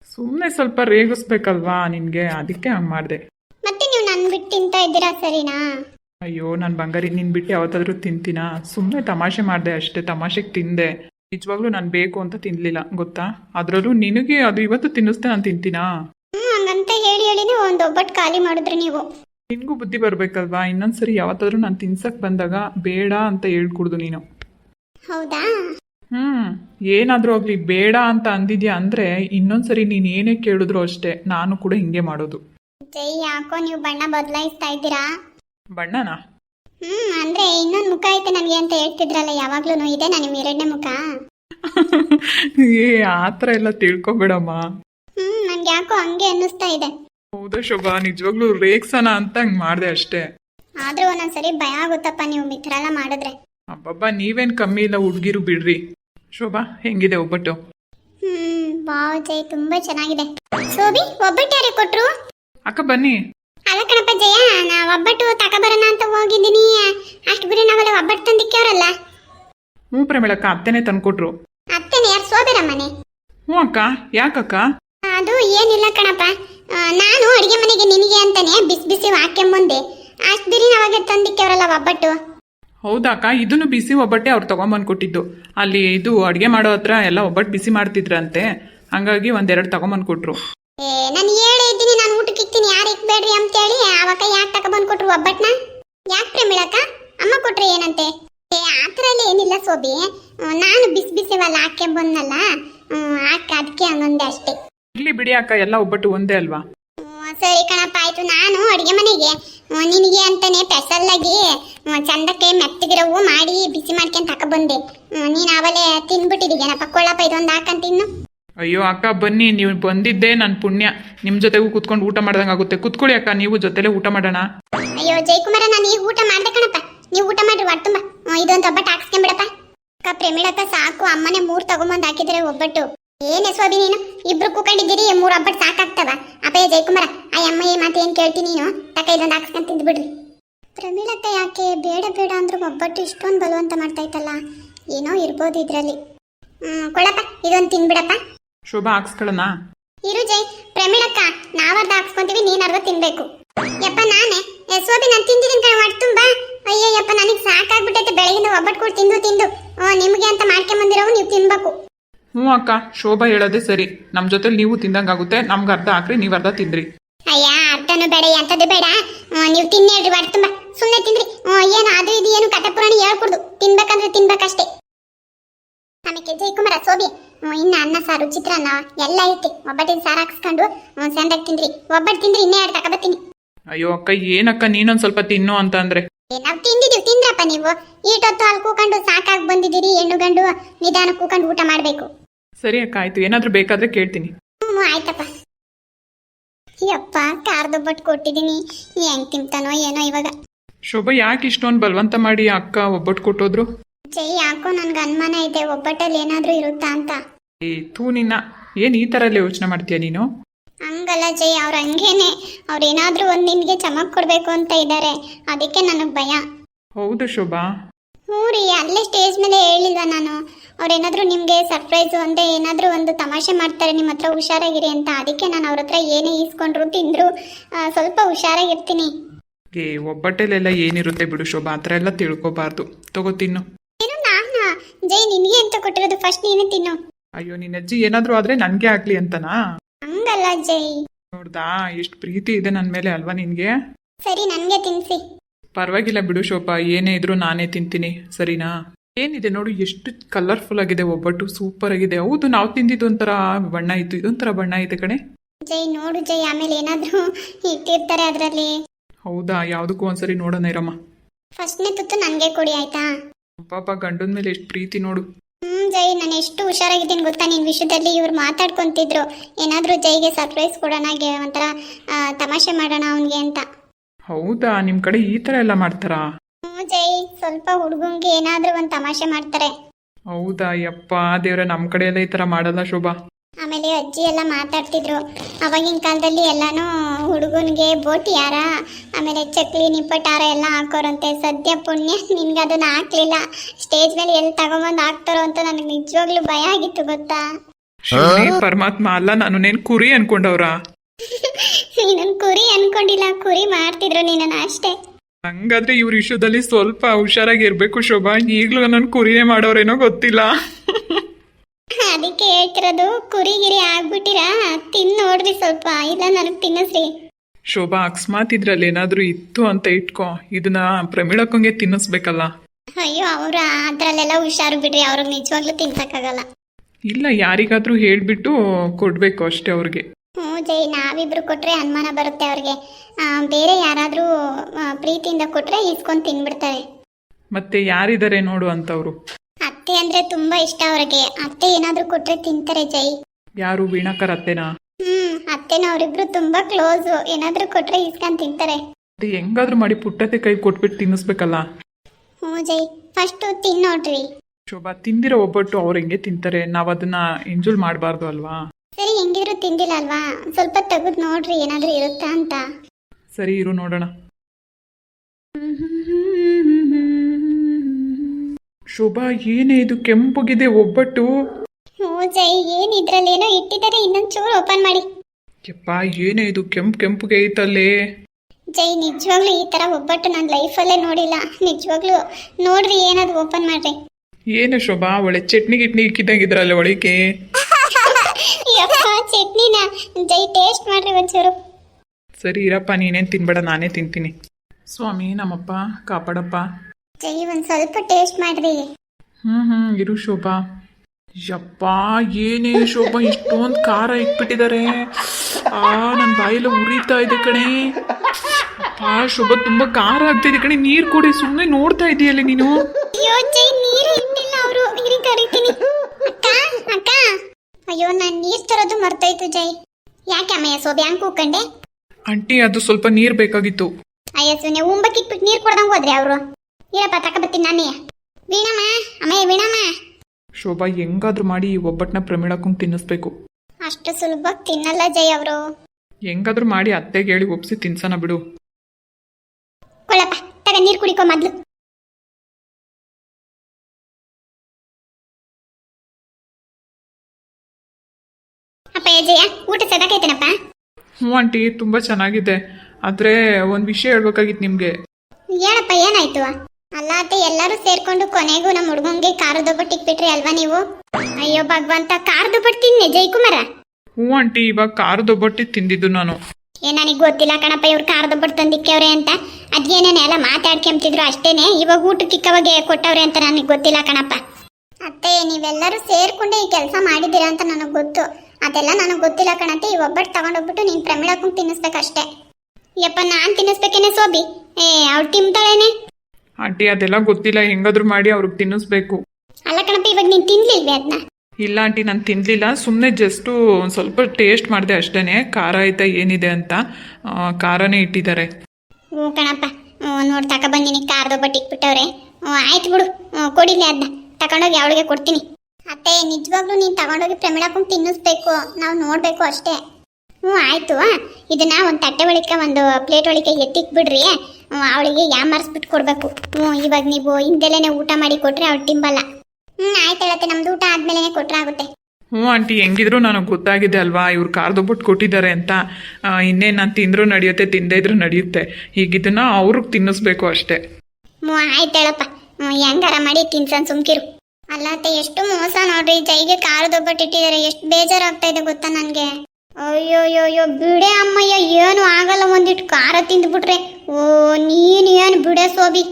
ಸುಮ್ಮನೆ ಸ್ವಲ್ಪ ರೇಗಿಸ್ಬೇಕಲ್ವಾ ನಿನಗೆ? ಅದಕ್ಕೆ ಹಂಗೆ ಮಾಡಿದೆ. ಮತ್ತೆ ನೀವು ನನ್ ಬಿಟ್ಟು ತಿಂತಾ ಇದ್ದೀರಾ ಸರಿನಾ? ಅಯ್ಯೋ ನಾನು ಬಂಗಾರಿ ನಿನ್ ಬಿಟ್ಟು ಯಾವತ್ತಾದ್ರೂ ತಿಂತೀನಾ? ಸುಮ್ಮನೆ ತಮಾಷೆ ಮಾಡಿದೆ ಅಷ್ಟೇ ತಮಾಷೆಗೆ ತಿಂದೆ. ನಿಜವಾಗ್ಲೂ ನಾನು ಬೇಕು ಅಂತ ತಿನ್ಲಿಲ್ಲ ಗೊತ್ತಾ? ಅದರಲ್ಲೂ ನಿನಗೆ ಅದು ಇವತ್ತು ತಿನ್ನಿಸ್ದೆ ನಾನು ತಿಂತೀನಾ? ಹ್ಮ್ ಹಂಗಂತ ಹೇಳಿ ಹೇಳಿನೇ ಒಂದ್ ಒಬ್ಬಟ್ಟು ಖಾಲಿ ಮಾಡಿದ್ರಿ ನೀವು. ನಿನಗೂ ಬುದ್ಧಿ ಬರಬೇಕಲ್ವಾ? ಇನ್ನೊಂದ್ಸರಿ ಯಾವತ್ತಾದ್ರೂ ನಾನು ತಿನ್ಸಕ್ ಬಂದಾಗ ಬೇಡ ಅಂತ ಹೇಳ್ಕೊಡ್ದು ನೀನು. ಹೌದಾ? ಹ್ಮ್ ಏನಾದ್ರೂ ಆಗ್ಲಿ ಬೇಡ ಅಂತ ಅಂದಿದ್ಯಾ ಅಂದ್ರೆ ಇನ್ನೊಂದ್ಸರಿ ನೀನ್ ಏನೇ ಕೇಳಿದ್ರು ಅಷ್ಟೇ ನಾನು ಕೂಡ ಹಿಂಗೆ ಮಾಡೋದು. ಜೈ ಯಾಕೋ ನೀವು ಬಣ್ಣ ಬದಲಾಯಿಸ್ತಾ ಇದ್ದೀರಾ? ಬಣ್ಣನಾ? ಹ್ಮ್ ಅಂದ್ರೆ ಇನ್ನೊಂದ್ ಮುಖ ಐತೆ ನನಗೆ ಅಂತ ಹೇಳ್ತಿದ್ರಲ್ಲ ಯಾವಾಗ್ಲೂ ಇದೆ ನಾನು ನಿಮ್ ಎರಡನೇ ಮುಖ? ಏ ಆತರ ಎಲ್ಲ ತಿಳ್ಕೊಬೇಡಮ್ಮ. ಹ್ಮ್ ನನ್ಗೆ ಯಾಕೋ ಹಂಗೆ ಅನ್ನಿಸ್ತಾ ಇದೆ. ಹೌದಾ ಶೋಭಾ ನಿಜವಾಗ್ಲೂ ರೇಗ್ಸನ ಅಂತ ಹಂಗ್ ಮಾಡಿದೆ ಅಷ್ಟೇ. ಆದ್ರೂ ಒಂದೊಂದ್ಸರಿ ಭಯ ಆಗುತ್ತಪ್ಪ ನೀವು ಮಿತ್ರಲ್ಲ ಮಾಡಿದ್ರೆ. ಅಬ್ಬಬ್ಬ ನೀವೇನ್ ಕಮ್ಮಿ ಇಲ್ಲ ಹುಡುಗಿರು ಬಿಡ್ರಿ. ಶೋಭಾ ಹೆಂಗಿದೆ ಒಬ್ಬಟ್ಟು? ಹ್ಮ್ ವಾವ್ ತುಂಬಾ ಚೆನ್ನಾಗಿದೆ. ಶೋಭಿ ಒಬ್ಬಟ್ಟು ಯಾರಿಗೆ ಕೊಟ್ರು? ಅಕ್ಕ ಬನ್ನಿ. ಅಲ್ಲ ಕಣಪ್ಪ ಜಯ ನಾ ಒಬ್ಬಟ್ಟು ತಗೊಬರೋಣ ಅಂತ ಹೋಗಿದ್ದೀನಿ. ಅಷ್ಟು ಬಿಡಿ ನಾವು ಹ್ಞೂ ಪ್ರಮಿಳಕ್ಕ ಅತ್ತೆನೇ ತಂದ್ಕೊಟ್ರು. ಅತ್ತೆನೇ ಯಾರು ಸೋಬೇರ ಮನೆ ಹ್ಞೂ ಅಕ್ಕ ಯಾಕಕ್ಕ? ಅದು ಏನಿಲ್ಲ ಕಣಪ್ಪ. ಆ, ನಾನು ಅಡಿಗೆ ಮನೆಗೆ ನಿನಗೆ ಅಂತಾನೆ ಬಿಸಿ ಬಿಸಿ ಹಾಕ್ಯಂಬಂದೆ ಅಷ್ಟು ಬಿರಿ ನಾವಾಗ ತಂದಿಕ್ಕವ್ರಲ್ಲ ಒಬ್ಬಟ್ಟು. ಹೌದಾ ಅಕ್ಕ ಇದನ್ನು ಬಿಸಿ ಒಬ್ಬಟ್ಟೆ ಅವ್ರು ತಗೊಂಬಂದು ಕೊಟ್ಟಿದ್ದು ಅಲ್ಲಿ ಇದು ಅಡುಗೆ ಮಾಡೋ ಹತ್ರ ಎಲ್ಲ ಒಬ್ಬಟ್ಟು ಬಿಸಿ ಮಾಡ್ತಿದ್ರಂತೆ. ಹಂಗಾಗಿ ಒಂದೆರಡು ತಗೊಂಬಂದು ಕೊಟ್ರು ನಾನು ಹೇಳೇ ಇದ್ದೀನಿ ನಾನು ಊಟಕ್ಕೆ ಇಕ್ತೀನಿ. ಯಾರು ಇಕ್ಬೇಡ್ರಿ ಅಂತೇಳಿ ಆವಾಗ ಯಾಕೆ ತಗೊಬಂದು ಕೊಟ್ರು ಒಬ್ಬಟ್ಟನ ಯಾಕೆ ಪ್ರೇಮಿಳಕ್ಕ? ಅಮ್ಮ ಕೊಟ್ರೆ ಏನಂತೆ? ಏ ಆ ಥರ ಎಲ್ಲ ಏನಿಲ್ಲ ಸೋಬಿ. ನಾನು ಬಿಸಿ ಬಿಸಿ ಒಲ್ಲ ಹಾಕೆ ಬಂದ್ನಲ್ಲ ಹಾಕಿ ಅದಕ್ಕೆ ಹಂಗೊಂದೆ ಅಷ್ಟೇ. ಇಲ್ಲಿ ಬಿಡಿ ಅಕ್ಕ ಎಲ್ಲ ಒಬ್ಬಟ್ಟು ಒಂದೇ ಅಲ್ವಾ? ಸರಿ ಕಣಪ್ಪ ಆಯ್ತು. ನಾನು ಅಡಿಗೆ ಮನೆಗೆ ನಿನಗೆ ಅಂತಾನೆ ಸ್ಪೆಷಲ್ ಆಗಿ ಚಂದಕ್ಕೆ ಮೆತ್ತಗಿರವು ಮಾಡಿ ಬಿಸಿ ಮಾಡ್ಕೊಂಡ್ ತಕ ಬಂದೆ. ನೀನು ಅವಲೇ ತಿನ್ಬಿಟ್ಟಿದ್ದೀನಪ್ಪ ಕೊಳ್ಳಪ್ಪ ಇದೊಂದು ಹಾಕಂತ ತಿನ್ನು. ಅಯ್ಯೋ ಅಕ್ಕ ಬನ್ನಿ ನೀವು ಬಂದಿದ್ದೆ ನನ್ನ ಪುಣ್ಯ. ನಿಮ್ಮ ಜೊತೆಗೂ ಕುತ್ಕೊಂಡು ಊಟ ಮಾಡ್ದಂಗೆ ಆಗುತ್ತೆ. ಕುತ್ಕೊಳ್ಳಿ ಅಕ್ಕ ನೀವು ಜೊತೆಲೇ ಊಟ ಮಾಡೋಣ. ಅಯ್ಯೋ ಜಯಕುಮಾರ ನಾನು ಈಗ ಊಟ ಮಾಡ್ದೆ ಕಣಪ್ಪ ನೀವು ಊಟ ಮಾಡ್ರಿ ಹೊಟ್ಟೆ ತುಂಬ ಹ್ಮ್, ಇದೊಂದು ಒಬ್ಬಟ್ಟು ಹಾಕ್ಸ್ಕೊಂಬಿಡಪ್ಪ ಅಕ್ಕ ಪ್ರೇಮಿಳಕ್ಕ ಸಾಕು ಅಮ್ಮನೆ ಮೂರು ತಗೊಂಬಂದು ಹಾಕಿದ್ರೆ ಒಬ್ಬಟ್ಟು. ಏನೇ ಸ್ವಾಮಿ ನೀನು? ಇಬ್ರು ಕೂಕೊಂಡಿದ್ದೀರಿ ಮೂರು ಒಬ್ಬಟ್ಟು ಸಾಕಾಗ್ತವ. ಅಪ್ಪಯ್ಯ ಜಯಕುಮಾರ ಆ ಅಮ್ಮ ಈ ಮಾತು ಏನ್ ಕೇಳ್ತೀನಿ ನೀನು? ತಕ ಇದೊಂದು ಹಾಕ್ಸ್ಕೊಂಡ್ ತಿಂದ್ಬಿಡ್ರಿ. ಪ್ರಮೀಳಕ್ಕ ಯಾಕೆ ಬೇಡ ಬೇಡ ಅಂದ್ರೂ ಒಬ್ಬಟ್ಟು ಇಷ್ಟೊಂದು ಬಲವಂತ ಮಾಡ್ತಾ ಇತ್ತಲ್ಲ ಏನೋ ಇರ್ಬೋದು ಇದ್ರಲ್ಲಿ. ಹ್ಮ್ ಕೊಡಪ್ಪ ಇದೊಂದು ತಿನ್ಬಿಡಪ್ಪ. ಶುಭ ಹಾಕ್ಸ್ಕೊಳ್ಳೋಣ? ಇರು ಜೈ ಪ್ರಮೀಳಕ್ಕ ನಾವರ್ಧ ಹಾಕ್ಸ್ಕೊಂತೀವಿ ನೀನ್ ಅರ್ಧ ತಿನ್ಬೇಕು. ಯಪ್ಪ ನಾನೇ? ಸೋಬಿ ನಾನು ತಿಂದಿದ್ದೀನಿ ಕಣ ಮಾಡಿ ತುಂಬ. ಅಯ್ಯಯ್ಯಪ್ಪ ಯಪ್ಪ ನನಗೆ ಸಾಕಾಗ್ಬಿಟ್ಟೈತೆ ಬೆಳಗಿಂದ ಒಬ್ಬಟ್ಟು ಕೂಡ ತಿಂದು ತಿಂದು. ಓ ನಿಮ್ಗೆ ಅಂತ ಮಾಡ್ಕೊಂಬಂದಿರೋವು ನೀವು ತಿನ್ಬೇಕು. ಹ್ಞೂ ಅಕ್ಕ ಶೋಭಾ ಹೇಳೋದೇ ಸರಿ. ನಮ್ಮ ಜೊತೆ ನೀವು ತಿಂದಂಗಾಗುತ್ತೆ. ನಮ್ಗೆ ಅರ್ಧ ಹಾಕ್ರಿ ನೀವು ಅರ್ಧ ತಿಂದ್ರಿ. ಅಯ್ಯ ಅರ್ಥನೂ ಬೇಡ ಎಂಥದ್ದು ಬೇಡ. ನೀವು ತಿನ್ನಿ ಹೇಳ್ರಿ ಹೊಟ್ಟೆ ತುಂಬಾ ಸುಮ್ಮನೆ ತಿಂದ್ರಿ ಏನು ಅದು ಇದು ಏನು ಕಥೆ ಪುರಾಣ ಹೇಳ್ಕೊಡ್ದು. ತಿನ್ಬೇಕಂದ್ರೆ ತಿನ್ಬೇಕಷ್ಟೇ. ಆಮೇಲೆ ಜಯಕುಮಾರ ಸೋಬಿ ಇನ್ನ ಅನ್ನ ಸಾರು ಚಿತ್ರಾನ್ನ ಎಲ್ಲ ಐತಿ. ಒಬ್ಬಟ್ಟಿನ ಸಾರು ಹಾಕ್ಸ್ಕೊಂಡು ಹ್ಮ್, ತಿಂದ್ರಿ ಒಬ್ಬಟ್ಟು ತಿಂದ್ರಿ ಇನ್ನೇ ಎರಡು ತಗೋಬತ್ತೀನಿ ಅಯ್ಯೋ ಅಕ್ಕ ಏನಕ್ಕ ನೀನೊಂದು ಸ್ವಲ್ಪ ತಿನ್ನು ಅಂತ ಅಂದ್ರೆ ನಾವ್ ತಿಂದಿದೀವಿ ತಿಂದ್ರಪ್ಪ ನೀವು. ಈಟೊತ್ತು ಅಲ್ಲಿ ಕೂಕೊಂಡು ಸಾಕಾಗಿ ಬಂದಿದ್ದೀರಿ ಹೆಣ್ಣು ಗಂಡು ನಿಧಾನ ಕೂಕೊಂಡು ಊಟ ಮಾಡ್ಬೇಕು. ಸರಿ ಅಕ್ಕ ಆಯ್ತು. ಏನಾದರೂ ಬೇಕಾದ್ರೆ ಕೇಳ್ತೀನಿ. ಹ್ಞೂ ಆಯ್ತಪ್ಪ. ಯಪ್ಪ ಬಟ್ ಕೊಟ್ಟಿದ್ದೀನಿ. ಹೆಂಗ್ ತಿಂತಾನೋ ಏನೋ ಇವಾಗ. ಶೋಭಾ ಯಾಕೆ ಇಷ್ಟೊಂದು ಬಲವಂತ ಮಾಡಿ ಅಕ್ಕ ಒಬ್ಬಟ್ಟು ಕೊಟ್ಟೋದ್ರು? ಜೈ ಯಾಕೋ ನನ್ಗೆ ಅನುಮಾನ ಇದೆ. ಒಬ್ಬಟ್ಟಲ್ಲಿ ಏನಾದರೂ ಇರುತ್ತಾ ಅಂತ. ಏ ತೂ ನಿನ್ನ. ಏನು ಈ ಥರ ಎಲ್ಲ ಯೋಚನೆ ಮಾಡ್ತೀಯ ನೀನು? ಹಂಗಲ್ಲ ಜೈ ಅವ್ರ ಹಂಗೇನೆ. ಅವ್ರು ಏನಾದರೂ ಒಂದ್ ನಿನ್ಗೆ ಚಮಕ್ ಕೊಡ್ಬೇಕು ಅಂತ ಇದ್ದಾರೆ ಅದಕ್ಕೆ ನನಗ್ ಭಯ. ಹೌದು ಶೋಭಾ. ಹ್ಞೂ ರೀ ಅಲ್ಲೇ ಸ್ಟೇಜ್ ಮೇಲೆ ಹೇಳಿಲ್ವ ನಾನು. ಅವ್ರೇನಾದ್ರೂ ನಿಮಗೆ ಸರ್ಪ್ರೈಸ್ ಒಂದೇ ಏನಾದರೂ ಒಂದು ತಮಾಷೆ ಮಾಡ್ತಾರೆ ನಿಮ್ಮ ಹತ್ರ ಹುಷಾರಾಗಿರಿ ಅಂತ. ಅದಕ್ಕೆ ನಾನು ಅವ್ರ ಹತ್ರ ಏನೇ ಈಸ್ಕೊಂಡ್ರು ತಿಂದ್ರು ಸ್ವಲ್ಪ ಹುಷಾರಾಗಿರ್ತೀನಿ. ಏ ಒಬ್ಬಟ್ಟಲೆಲ್ಲ ಏನಿರುತ್ತೆ ಬಿಡು ಶೋಭಾ ಆ ಥರ ಎಲ್ಲ ತಿಳ್ಕೊಬಾರ್ದು. ತಗೋ ತಿನ್ನು. ಏನು ನಾನು ಜೈ ನಿನಗೆ ಅಂತ ಕೊಟ್ಟಿರೋದು? ಫಸ್ಟ್ ನೀನೇ ತಿನ್ನು. ಅಯ್ಯೋ ನಿನ್ನ ಅಜ್ಜಿ ಏನಾದರೂ ಆದರೆ ನನಗೆ ಆಗ್ಲಿ ಅಂತನಾ? ಹಂಗಲ್ಲ ಜೈ. ನೋಡ್ದಾ ಎಷ್ಟು ಪ್ರೀತಿ ಇದೆ ನನ್ನ ಮೇಲೆ ಅಲ್ವಾ ನಿನಗೆ? ಸರಿ ನನಗೆ ತಿನ್ಸಿ. ಪರವಾಗಿಲ್ಲ ಬಿಡು ಶೋಭಾ ಏನೇ ಇದ್ರೂ ನಾನೇ ತಿಂತೀನಿ ಸರಿನಾ? ಏನಿದೆ ನೋಡು ಎಷ್ಟು ಕಲರ್ಫುಲ್ ಆಗಿದೆ ಒಬ್ಬಟ್ಟು ಸೂಪರ್ ಆಗಿದೆ. ಹೌದು ನಾವು ತಿಂದಿದ್ದು ಒಂಥರ ಬಣ್ಣ ಇತ್ತು. ಇದೊಂಥರ ಬಣ್ಣ ಇದೆ ಕಣೆ. ಜೈ ನೋಡು ಜೈ. ಆಮೇಲೆ ಏನಾದ್ರೂ ಇಟ್ಟಿರ್ತಾರೆ ಅದರಲ್ಲಿ. ಹೌದಾ? ಯಾವುದಕ್ಕೂ ಒಂದ್ಸರಿ ನೋಡೋಣ ಇರಮ್ಮ. ಫಸ್ಟ್ನೇ ತುತ್ತು ನನಗೆ ಕೊಡಿ ಆಯ್ತಾ? ಪಾಪ ಗಂಡನ ಮೇಲೆ ಎಷ್ಟು ಪ್ರೀತಿ ನೋಡು. ಹ್ಮ್ ಜೈ. ನಾನು ಎಷ್ಟು ಹುಷಾರಾಗಿದ್ದೀನಿ ಗೊತ್ತಾ? ನಿನ್ ವಿಷಯದಲ್ಲಿ ಇವ್ರು ಮಾತಾಡ್ಕೊಂತಿದ್ರು. ಏನಾದ್ರೂ ಜೈಗೆ ಸರ್ಪ್ರೈಸ್ ಕೊಡೋಣ ಗೆ- ಒಂಥರ ಆ, ತಮಾಷೆ ಮಾಡೋಣ ಅವನಿಗೆ ಅಂತ. ಹೌದಾ? ನಿಮ್ಮ ಕಡೆ ಈ ಥರ ಎಲ್ಲ ಮಾಡ್ತಾರಾ? ಜೈ ಸ್ವಲ್ಪ ಹುಡುಗಂಗೆ ಏನಾದ್ರೂ ಒಂದು ತಮಾಷೆ ಮಾಡ್ತಾರೆ. ಹೌದಾ ಯಪ್ಪ ದೇವ್ರೆ ನಮ್ ಕಡೆ ಎಲ್ಲ ಈ ತರ ಮಾಡಲ್ಲ ಶೋಭಾ. ಆಮೇಲೆ ಅಜ್ಜಿ ಎಲ್ಲ ಮಾತಾಡ್ತಿದ್ರು. ಅವಾಗಿನ ಕಾಲದಲ್ಲಿ ಎಲ್ಲಾನು ಹುಡುಗನಿಗೆ ಬೋಟಿಯಾರ ಆಮೇಲೆ ಚಕ್ಲಿ ನಿಪ್ಪಟ್ಟಾರ ಎಲ್ಲ ಹಾಕೋರಂತೆ. ಸದ್ಯ ಪುಣ್ಯ ನಿನ್ಗೆ ಅದನ್ನ ಹಾಕ್ಲಿಲ್ಲ. ಸ್ಟೇಜ್ ಮೇಲೆ ಎಲ್ಲಿ ತಗೊಂಬಂದು ಹಾಕ್ತಾರೋ ಅಂತ ನನಗೆ ನಿಜವಾಗ್ಲೂ ಭಯ ಆಗಿತ್ತು ಗೊತ್ತಾ? ಶಿವನೇ ಪರಮಾತ್ಮ ಅಲ್ಲ ನಾನು ನೇನ್ ಕುರಿ ಅನ್ಕೊಂಡವ್ರಾ? ನೀನನ್ ಕುರಿ ಅನ್ಕೊಂಡಿಲ್ಲ ಕುರಿ ಮಾಡ್ತಿದ್ರು ನೀನನ್ನ ಅಷ್ಟೇ. ಹಂಗಾದ್ರೆ ಇವ್ರ ವಿಷಯದಲ್ಲಿ ಸ್ವಲ್ಪ ಹುಷಾರಾಗಿ ಇರ್ಬೇಕು ಶೋಭಾ. ಈಗ್ಲೂ ನನ್ನ ಕುರಿನೇ ಮಾಡೋರೇನೋ ಗೊತ್ತಿಲ್ಲ. ಅದಕ್ಕೆ ಹೇಳ್ತಿರೋದು ಕುರಿಗಿರಿ ಆಗ್ಬಿಟ್ಟಿರಾ? ತಿನ್ ನೋಡ್ರಿ ಸ್ವಲ್ಪ. ಇಲ್ಲ ನನಗೆ ತಿನ್ನಸ್ರಿ. ಶೋಭಾ ಅಕಸ್ಮಾತ್ ಇದ್ರಲ್ಲಿ ಏನಾದ್ರೂ ಇತ್ತು ಅಂತ ಇಟ್ಕೋ. ಇದನ್ನ ಪ್ರಮಿಳಕ್ಕಂಗೆ ತಿನ್ನಿಸ್ಬೇಕಲ್ಲ. ಅಯ್ಯೋ ಅವ್ರ ಅದ್ರಲ್ಲೆಲ್ಲ ಹುಷಾರು ಬಿಡ್ರಿ. ಅವ್ರಿಗೆ ನಿಜವಾಗ್ಲೂ ತಿನ್ಸಕ್ಕಾಗಲ್ಲ. ಇಲ್ಲ ಯಾರಿಗಾದ್ರೂ ಹೇಳ್ಬಿಟ್ಟು ಕೊಡ್ಬೇಕು ಅಷ್ಟೇ ಅವ್ರಿಗೆ. ಹ್ಞೂ ಜೈ. ನಾವಿಬ್ರು ಕೊಟ್ಟರೆ ಅನುಮಾನ ಬರುತ್ತೆ ಅವ್ರಿಗೆ. ಬೇರೆ ಯಾರಾದರೂ ಪ್ರೀತಿಯಿಂದ ಕೊಟ್ಟರೆ ಈಸ್ಕೊಂಡು ತಿನ್ಬಿಡ್ತಾರೆ. ಮತ್ತೆ ಯಾರಿದ್ದಾರೆ ನೋಡು ಅಂತವ್ರು? ಅತ್ತೆ ಅಂದ್ರೆ ತುಂಬಾ ಇಷ್ಟ ಅವ್ರಿಗೆ. ಅತ್ತೆ ಏನಾದರೂ ಕೊಟ್ಟರೆ ತಿಂತಾರೆ ಜೈ. ಯಾರು? ವೀಣಾಕರ್ ಅತ್ತೆನಾ? ಹ್ಮ್ ಅತ್ತೆನ ಅವರಿಬ್ರು ತುಂಬಾ ಕ್ಲೋಸ್. ಏನಾದರೂ ಕೊಟ್ಟರೆ ಈಸ್ಕೊಂಡು ತಿಂತಾರೆ. ಅದು ಹೆಂಗಾದ್ರೂ ಮಾಡಿ ಪುಟ್ಟತೆ ಕೈ ಕೊಟ್ಬಿಟ್ಟು ತಿನ್ನಿಸ್ಬೇಕಲ್ಲ? ಹ್ಞೂ ಜೈ. ಫಸ್ಟ್ ತಿನ್ನೋಡ್ರಿ. ಶೋಭಾ ತಿಂದಿರೋ ಒಬ್ಬಟ್ಟು ಅವ್ರು ಹೆಂಗೆ ತಿಂತಾರೆ? ನಾವು ಅದನ್ನ ಎಂಜಾಯ್ ಮಾಡಬಾರ್ದು ಅಲ್ವಾ? ಸರಿ ಹೆಂಗಿದ್ರು ತಿಂದಿಲ್ಲ ಅಲ್ವಾ ಸ್ವಲ್ಪ ತೆಗೆದು ನೋಡ್ರಿ ಏನಾದ್ರೂ ಇರುತ್ತಾ ಅಂತ. ಸರಿ ಇರು ನೋಡೋಣ. ಶೋಭಾ ಏನೇ ಇದು ಕೆಂಪುಗಿದೆ ಒಬ್ಬಟ್ಟು? ಹ್ಞೂ ಜೈ ಏನ್ ಇದ್ರಲ್ಲಿ ಏನೋ ಇಟ್ಟಿದ್ದಾರೆ ಇನ್ನೊಂದು ಚೂರು ಓಪನ್ ಮಾಡಿ. ಯಪ್ಪ ಏನೇ ಇದು ಕೆಂಪು ಕೆಂಪುಗೆ ಐತಲ್ಲೇ? ಜೈ ನಿಜವಾಗ್ಲೂ ಈ ತರ ಒಬ್ಬಟ್ಟು ನನ್ನ ಲೈಫಲ್ಲೇ ನೋಡಿಲ್ಲ. ನಿಜವಾಗ್ಲೂ ನೋಡ್ರಿ ಏನದು ಓಪನ್ ಮಾಡ್ರಿ. ಏನು ಶೋಭಾ ಒಳ್ಳೆ ಚಟ್ನಿ ಗಿಟ್ನಿ ಇಕ್ಕಿದ್ದಂಗಿದ್ರಲ್ಲ ಒಳಗೆ? ಯಪ್ಪ ಚಟ್ನಿನ ಜೈ ಟೇಸ್ಟ್ ಮಾಡ್ರಿ ಒಂಚೂರು. ಸರಿ ಇರಪ್ಪ ನೀನೇನು ತಿನ್ಬೇಡ ನಾನೇ ತಿಂತೀನಿ. ಸ್ವಾಮಿ ನಮ್ಮಪ್ಪ ಕಾಪಾಡಪ್ಪ. ಜೈ ಒಂದ್ ಸ್ವಲ್ಪ ಟೇಸ್ಟ್ ಮಾಡ್ರಿ. ಹ್ಮ್ ಹ್ಮ್ ಇರು ಶೋಭಾ. ಯಪ್ಪ ಏನೇ ಶೋಭಾ ಇಷ್ಟೊಂದು ಖಾರ ಇಟ್ಬಿಟ್ಟಿದ್ದಾರೆ ಆ ನನ್ನ ಬಾಯಲ್ಲಿ ಉರಿತಾ ಇದೆ ಕಣೆ. ಆ ಶೋಭಾ ತುಂಬಾ ಖಾರ ಆಗ್ತಿದೆ ಕಣೆ. ನೀರ್ ಕುಡಿ ಸುಮ್ಮನೆ ನೋಡ್ತಾ ಇದೀಯಲ್ಲ ನೀನು? ಅಯ್ಯೋ ಜೈ ನೀರು ಇಟ್ಟಿಲ್ಲ ಅವರು. ನೀರಿಗೆ ಕರಿತೀನಿ. ಅಯ್ಯೋ ನಾನು ನೀರ್ ತರೋದು ಮರ್ತೋಯ್ತು ಜೈ ಯಾಕೆ ಅಮ್ಮಯ್ಯ ಸೋಬೆ ಬ್ಯಾಂಕ್ ಕೂಕಂಡೆ ಆಂಟಿ ಅದು ಸ್ವಲ್ಪ ನೀರ್ ಬೇಕಾಗಿತ್ತು. ಅಯ್ಯ ಸುನೆ ಉಂಬಕ್ಕೆ ಇಟ್ಬಿಟ್ಟು ನೀರ್ ಕೊಡ್ದಂಗ್ ಹೋದ್ರೆ ಅವರು. ಇರಪ್ಪ ತಕ ಬತ್ತೀನಿ ನಾನೇ. ವೀಣಮ್ಮ ಅಮ್ಮಯ್ಯ ವೀಣಮ್ಮ. ಶೋಭಾ ಹೆಂಗಾದ್ರೂ ಮಾಡಿ ಈ ಒಬ್ಬಟ್ಟನ್ನ ಪ್ರಮಿಳಕ್ಕಂಗೆ ತಿನ್ನಿಸ್ಬೇಕು. ಅಷ್ಟು ಸುಲಭವಾಗಿ ತಿನ್ನಲ್ಲ ಜೈ ಅವರು. ಹೆಂಗಾದ್ರೂ ಮಾಡಿ ಅತ್ತೆಗೆ ಹೇಳಿ ಒಪ್ಸಿ ತಿನ್ಸನ ಬಿಡು. ಕೊಳಪ್ಪ ತಗ ನೀರ್ ಕುಡಿಕೋ ಮೊದ್ಲು. ಅಪ್ಪ ಜಯ ಊಟ ಸದಾಕೈತೇನಪ್ಪ ಹ್ಞೂ ಆಂಟಿ ತುಂಬಾ ಚೆನ್ನಾಗಿದೆ. ಆದ್ರೆ ಒಂದ್ ವಿಷಯ ಹೇಳ್ಬೇಕಾಗಿತ್ತು ನಿಮ್ಗೆ. ಏನಪ್ಪ ಏನಾಯ್ತು? ಅಲ್ಲ ಅತ್ತೆ ಎಲ್ಲರೂ ಸೇರ್ಕೊಂಡು ಕೊನೆಗೂ ನಮ್ಮ ಹುಡುಗಂಗೆ ಕಾರದ ಒಬ್ಬಟ್ಟು ಇಕ್ಬಿಟ್ರಿ ಅಲ್ವಾ ನೀವು? ಅಯ್ಯೋ ಭಗವಂತ ಕಾರದ ಒಬ್ಬಟ್ಟು ತಿನ್ನೆ ಜೈಕುಮಾರ ಹ್ಞೂ ಆಂಟಿ ಇವಾಗ ಕಾರ್ ದೊಬ್ಬಟ್ಟಿ ತಿಂದಿದ್ದು ನಾನು. ಏ ನನಗೆ ಗೊತ್ತಿಲ್ಲ ಕಣಪ್ಪ ಇವ್ರು ಕಾರದ ಒಬ್ಬಟ್ಟು ತಂದಿಕ್ಕವ್ರೆ ಅಂತ. ಅದೇನೇನೆ ಎಲ್ಲ ಮಾತಾಡ್ಕೊಂತಿದ್ರು ಅಷ್ಟೇನೆ. ಇವಾಗ ಊಟಕ್ಕೆ ಇಕ್ಕವಾಗೆ ಕೊಟ್ಟವ್ರೆ ಅಂತ ನನಗೆ ಗೊತ್ತಿಲ್ಲ ಕಣಪ್ಪ. ಅತ್ತೆ ನೀವೆಲ್ಲರೂ ಸೇರ್ಕೊಂಡೇ ಈ ಕೆಲಸ ಮಾಡಿದ್ದೀರಾ ಅಂತ ನನಗೆ ಗೊತ್ತು. ಅದೆಲ್ಲ ನನಗೆ ಗೊತ್ತಿಲ್ಲ ಕಣತ್ತೆ ಈ ಒಬ್ಬಟ್ಟು ತಗೊಂಡೋಗ್ಬಿಟ್ಟು ನೀನು ಪ್ರಮಿಳಕ್ಕೂ ತಿನ್ನಿಸ್ಬೇಕಷ್ಟೇ. ಯಪ್ಪ ನಾನು ತಿನ್ನಿಸ್ಬೇಕೇನೆ ಸೋಬಿ? ಏ ಅವ್ಳು ತಿಂತಾಳೇನೆ? ಆಂಟಿ ಅದೆಲ್ಲ ಗೊತ್ತಿಲ್ಲ. ಹೆಂಗಾದ್ರೂ ಮಾಡಿ ಅವ್ರಿಗೆ ತಿನ್ನಿಸ್ಬೇಕು. ಅಲ್ಲ ಕಣಪ್ಪ ಇವಾಗ ನೀನು ತಿನ್ಲಿಲ್ವೇ ಅದನ್ನ ಇಲ್ಲ ಆಂಟಿ ನಾನು ತಿನ್ಲಿಲ್ಲ. ಸುಮ್ಮನೆ ಜಸ್ಟು ಒಂದು ಸ್ವಲ್ಪ ಟೇಸ್ಟ್ ಮಾಡಿದೆ ಅಷ್ಟೇ ಖಾರ ಆಯ್ತಾ ಏನಿದೆ ಅಂತ ಆ, ಖಾರನೇ ಇಟ್ಟಿದ್ದಾರೆ. ಹ್ಞೂ ಕಣಪ್ಪ. ಹ್ಞೂ ನೋಡಿ ತಕ ಬಂದಿನಿ. ಕಾರ್ದ ಇಟ್ಬಿಟ್ಟವ್ರೆ. ಹ್ಞೂ ಆಯ್ತು ಬಿಡು. ಹ್ಞೂ ಕೊಡಿಲಿ ಅದನ್ನ ತಗೊಂಡೋಗಿ ಅವಳಿಗೆ ಕೊಡ್ತೀನಿ. ಅತ್ತೆ ನಿಜವಾಗ್ಲೂ ನೀನು ತಗೊಂಡೋಗಿ ಪ್ರಮಿಳಕ್ಕಂಗೆ ತಿನ್ನಿಸ್ಬೇಕು. ನಾವು ನೋಡಬೇಕು ಅಷ್ಟೇ. ಹ್ಞೂ ಆಯಿತು ಇದನ್ನ ಒಂದು ತಟ್ಟೆ ಒಳಕ್ಕೆ ಒಂದು ಪ್ಲೇಟ್ ಒಳಿಕೆ ಎತ್ತಿಕ್ಬಿಡ್ರಿ ಹ್ಞೂ ಅವಳಿಗೆ ಯಾಮಾರಿಸ್ಬಿಟ್ಟು ಕೊಡಬೇಕು. ಹ್ಞೂ ಇವಾಗ ನೀವು ಹಿಂದೆಲೇನೆ ಊಟ ಮಾಡಿ ಕೊಟ್ರೆ ಅವ್ಳು ತಿಂಬಲ್ಲ. ಹ್ಞೂ ಆಯ್ತು ಹೇಳತ್ತೆ ನಮ್ದು ಊಟ ಆದ್ಮೇಲೆ ಕೊಟ್ರೆ ಆಗುತ್ತೆ. ಹ್ಞೂ ಆಂಟಿ ಹೆಂಗಿದ್ರು ನನಗೆ ಗೊತ್ತಾಗಿದೆ ಅಲ್ವಾ? ಇವ್ರು ಕಾರ್ದು ಬಿಟ್ಟು ಕೊಟ್ಟಿದ್ದಾರೆ ಅಂತ ಇನ್ನೇನು ನಾನು ತಿಂದರೂ ನಡೆಯುತ್ತೆ ತಿಂದೇ ಇದ್ರೂ ನಡೆಯುತ್ತೆ. ಈಗ ಇದನ್ನ ಅವ್ರಿಗೆ ತಿನ್ನಿಸ್ಬೇಕು ಅಷ್ಟೇ. ಹ್ಞೂ ಆಯ್ತು ಹೇಳಪ್ಪ. ಹ್ಞೂ ಹೆಂಗಾರ ಮಾಡಿ ತಿನ್ಸನ್ ಸುಮ್ಕಿರು. ಅಲ್ಲ ಅತ್ತೆ ಎಷ್ಟು ಮೋಸ ನೋಡ್ರಿ. ಜೈಗೆ ಖಾರದೊಬ್ಬಟ್ಟು ಇಟ್ಟಿದ್ದಾರೆ ಎಷ್ಟು ಬೇಜಾರಾಗ್ತಾ ಇದೆ ಗೊತ್ತಾ ನನಗೆ? ಅಯ್ಯೋ ಅಯ್ಯೋ ಅಯ್ಯೋ ಬಿಡೆ ಅಮ್ಮಯ್ಯ ಏನು ಆಗಲ್ಲ ಒಂದಿಟ್ಟು ಖಾರ ತಿಂದ್ಬಿಟ್ರೆ. ಓ ನೀನು ಏನು ಬಿಡೆ ಸೋಬಿ?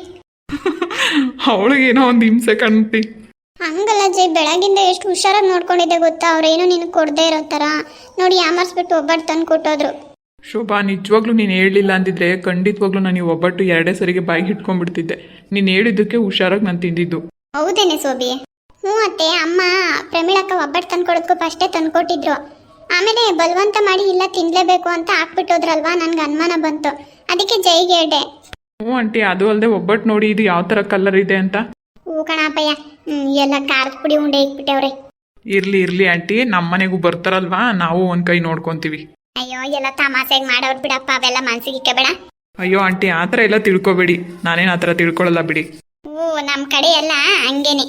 ಅವಳಿಗೇನೋ ಒಂದು ಹಿಂಸೆ ಕಾಣ್ತಿ ಹಂಗಲ್ಲ ಜೈ ಬೆಳಗಿಂದ ಎಷ್ಟು ಹುಷಾರಾಗಿ ನೋಡ್ಕೊಂಡಿದ್ದೆ ಗೊತ್ತಾ? ಅವ್ರೇನು ನಿನಗೆ ಕೊಡದೇ ಇರೋ ಥರ ನೋಡಿ ಯಾಮರ್ಸ್ಬಿಟ್ಟು ಒಬ್ಬಟ್ಟು ತಂದು ಕೊಟ್ಟೋದ್ರು. ಶೋಭಾ ನಿಜವಾಗ್ಲೂ ನೀನು ಹೇಳಲಿಲ್ಲ ಅಂದಿದ್ರೆ ಖಂಡಿತವಾಗ್ಲೂ ನಾನು ಈ ಒಬ್ಬಟ್ಟು ಎರಡೇ ಸರಿಗೆ ಬಾಯಿಗೆ ಇಟ್ಕೊಂಡ್ಬಿಡ್ತಿದ್ದೆ ನೀನು ಹೇಳಿದ್ದಕ್ಕೆ ಹುಷಾರಾಗಿ ನಾನು ತಿಂದಿದ್ದು. ಹೌದೇನೆ ಸೋಬಿ. ಹ್ಞೂ ಅತ್ತೆ ಅಮ್ಮ ಪ್ರಮೀಳಕ್ಕ ಒಬ್ಬಟ್ಟು ತಂದ್ಕೊಡೋದಕ್ಕೂ ಫಸ್ಟೇ ತಂದ್ಕೊಟ್ಟಿದ್ರು. ಆಮೇಲೆ ಬಲವಂತ ಮಾಡಿ ಇಲ್ಲ ತಿನ್ಲೇಬೇಕು ಅಂತ ಹಾಕ್ಬಿಟ್ಟೋದ್ರಲ್ವಾ ನನ್ಗೆ ಅನುಮಾನ ಬಂತು. ಅದಕ್ಕೆ ಜೈಗೆ ಹೇಳ್ದೆ. ಹ್ಞೂ ಆಂಟಿ ಅದು ಅಲ್ಲದೆ ಒಬ್ಬಟ್ಟು ನೋಡಿ ಇದು ಯಾವ ಥರ ಕಲರ್ ಇದೆ ಅಂತ. ಹ್ಞೂ ಕಣಪ್ಪಯ್ಯ ಹ್ಮ್ ಎಲ್ಲ ಖಾರದ ಪುಡಿ ಉಂಡೆ ಇಕ್ಬಿಟ್ಟವ್ರೆ ಇರ್ಲಿ ಇರ್ಲಿ ಆಂಟಿ ನಮ್ಮ ಮನೆಗೂ ಬರ್ತಾರಲ್ವಾ ನಾವು ಒಂದ್ ಕೈ ನೋಡ್ಕೊಂತೀವಿ. ಅಯ್ಯೋ ಎಲ್ಲ ತಮಾಸೆಗೆ ಮಾಡೋರು ಬಿಡಪ್ಪ ಅವೆಲ್ಲ ಮನ್ಸಿಗೆ ಇಕ್ಕಬೇಡ. ಅಯ್ಯೋ ಆಂಟಿ ಆ ಥರ ಎಲ್ಲ ತಿಳ್ಕೊಬೇಡಿ. ನಾನೇನು ಆ ಥರ ತಿಳ್ಕೊಳ್ಳಲ್ಲ ಬಿಡಿ. ಹ್ಞೂ ನಮ್ಮ ಕಡೆ ಎಲ್ಲ ಹಂಗೇನೆ.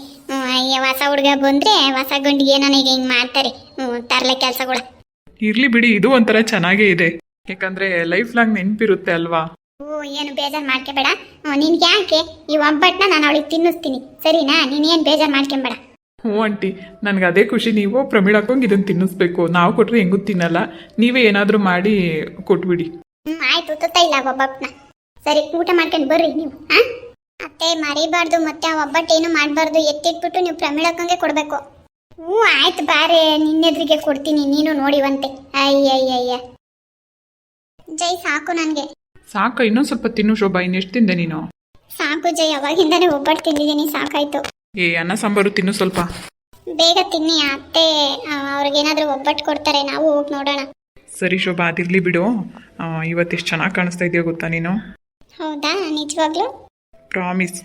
ಹೊಸ ಹುಡುಗ ಬಂದ್ರೆ ಹೊಸ ಗಂಡಿಗೆ ನನಗೆ ಹಿಂಗೆ ಮಾಡ್ತಾರೆ. ಹ್ಞೂ ತರಲೆ ಕೆಲಸಗಳು. ಇರ್ಲಿ ಬಿಡಿ ಇದು ಒಂಥರ ಚೆನ್ನಾಗೇ ಇದೆ. ಯಾಕಂದ್ರೆ ಲೈಫ್ ಲಾಂಗ್ ನೆನ್ಪಿರುತ್ತೆ ಅಲ್ವಾ? ಓ ಏನು ಬೇಜಾರು ಮಾಡ್ಕೋಬೇಡ. ನಿನ್ಗೆ ಯಾಕೆ? ಈ ಒಬ್ಬಟ್ಟನ್ನ ನಾನು ಅವಳಿಗೆ ತಿನ್ನಿಸ್ತೀನಿ. ಸರಿನಾ? ನೀನೇನ್ ಬೇಜಾರು ಮಾಡ್ಕೊಂಬೇಡ. ಹ್ಞೂ ಆಂಟಿ ನನಗೆ ಅದೇ ಖುಷಿ. ನೀವು ಪ್ರಮಿಳಾಕೊಂಗ್ ಇದನ್ನು ತಿನ್ನಿಸ್ಬೇಕು. ನಾವು ಕೊಟ್ರೆ ಹೆಂಗೂ ತಿನ್ನಲ್ಲ. ನೀವೇ ಏನಾದರೂ ಮಾಡಿ ಕೊಟ್ಬಿಡಿ. ಹ್ಞೂ ಆಯ್ತು ತುತ್ತ ಇಲ್ಲ ಒಬ್ಬಟ್ಟನ ಸರಿ ಊಟ ಮಾಡ್ಕೊಂಡು ಬರ್ರಿ ನೀವು. ಹಾ? ಅತ್ತೆ ಮರಿಬಾರ್ದು ಮತ್ತೆ ಆ ಒಬ್ಬಟ್ಟು ಏನು ಮಾಡಬಾರ್ದು. ಎತ್ತಿಟ್ಬಿಟ್ಟು ನೀವು ಪ್ರಮಿಳಕ್ಕಂಗೆ ಕೊಡಬೇಕು. ಹ್ಞೂ ಆಯ್ತು ಬಾರೆ. ನಿನ್ನೆದ್ರಿಗೆ ಕೊಡ್ತೀನಿ. ನೀನು ನೋಡಿವಂತೆ. ಅಯ್ಯಯ್ಯಯ್ಯ. ಜೈ ಸಾಕು ನನಗೆ. ಸಾಕು ಇನ್ನೊಂದು ಸ್ವಲ್ಪ ತಿನ್ನು ಶೋಭಾ. ಇನ್ನೆಷ್ಟು ತಿಂದೆ ನೀನು? ಸಾಕು ಜೈ ಅವಾಗಿಂದಾನೆ ಒಬ್ಬಟ್ಟು ತಿಂದಿದ್ದೀನಿ. ಸಾಕಾಯ್ತು. ಏ ಅನ್ನ ಸಾಂಬಾರು ತಿನ್ನು ಸ್ವಲ್ಪ. ಬೇಗ ತಿನ್ನಿ ಅತ್ತೆ. ಅವ್ರಿಗೇನಾದ್ರೂ ಒಬ್ಬಟ್ಟು ಕೊಡ್ತಾರೆ. ನಾವು ಹೋಗಿ ನೋಡೋಣ. ಸರಿ ಶೋಭಾ ಅದಿರ್ಲಿ ಬಿಡು. ಇವತ್ತೆಷ್ಟು ಚೆನ್ನಾಗಿ ಕಾಣಿಸ್ತಾ ಇದೆಯೋ ಗೊತ್ತಾ ನೀನು? ಹೌದಾ? ನಿಜವಾಗ್ಲೂ? ಪ್ರಾಮಿಸ್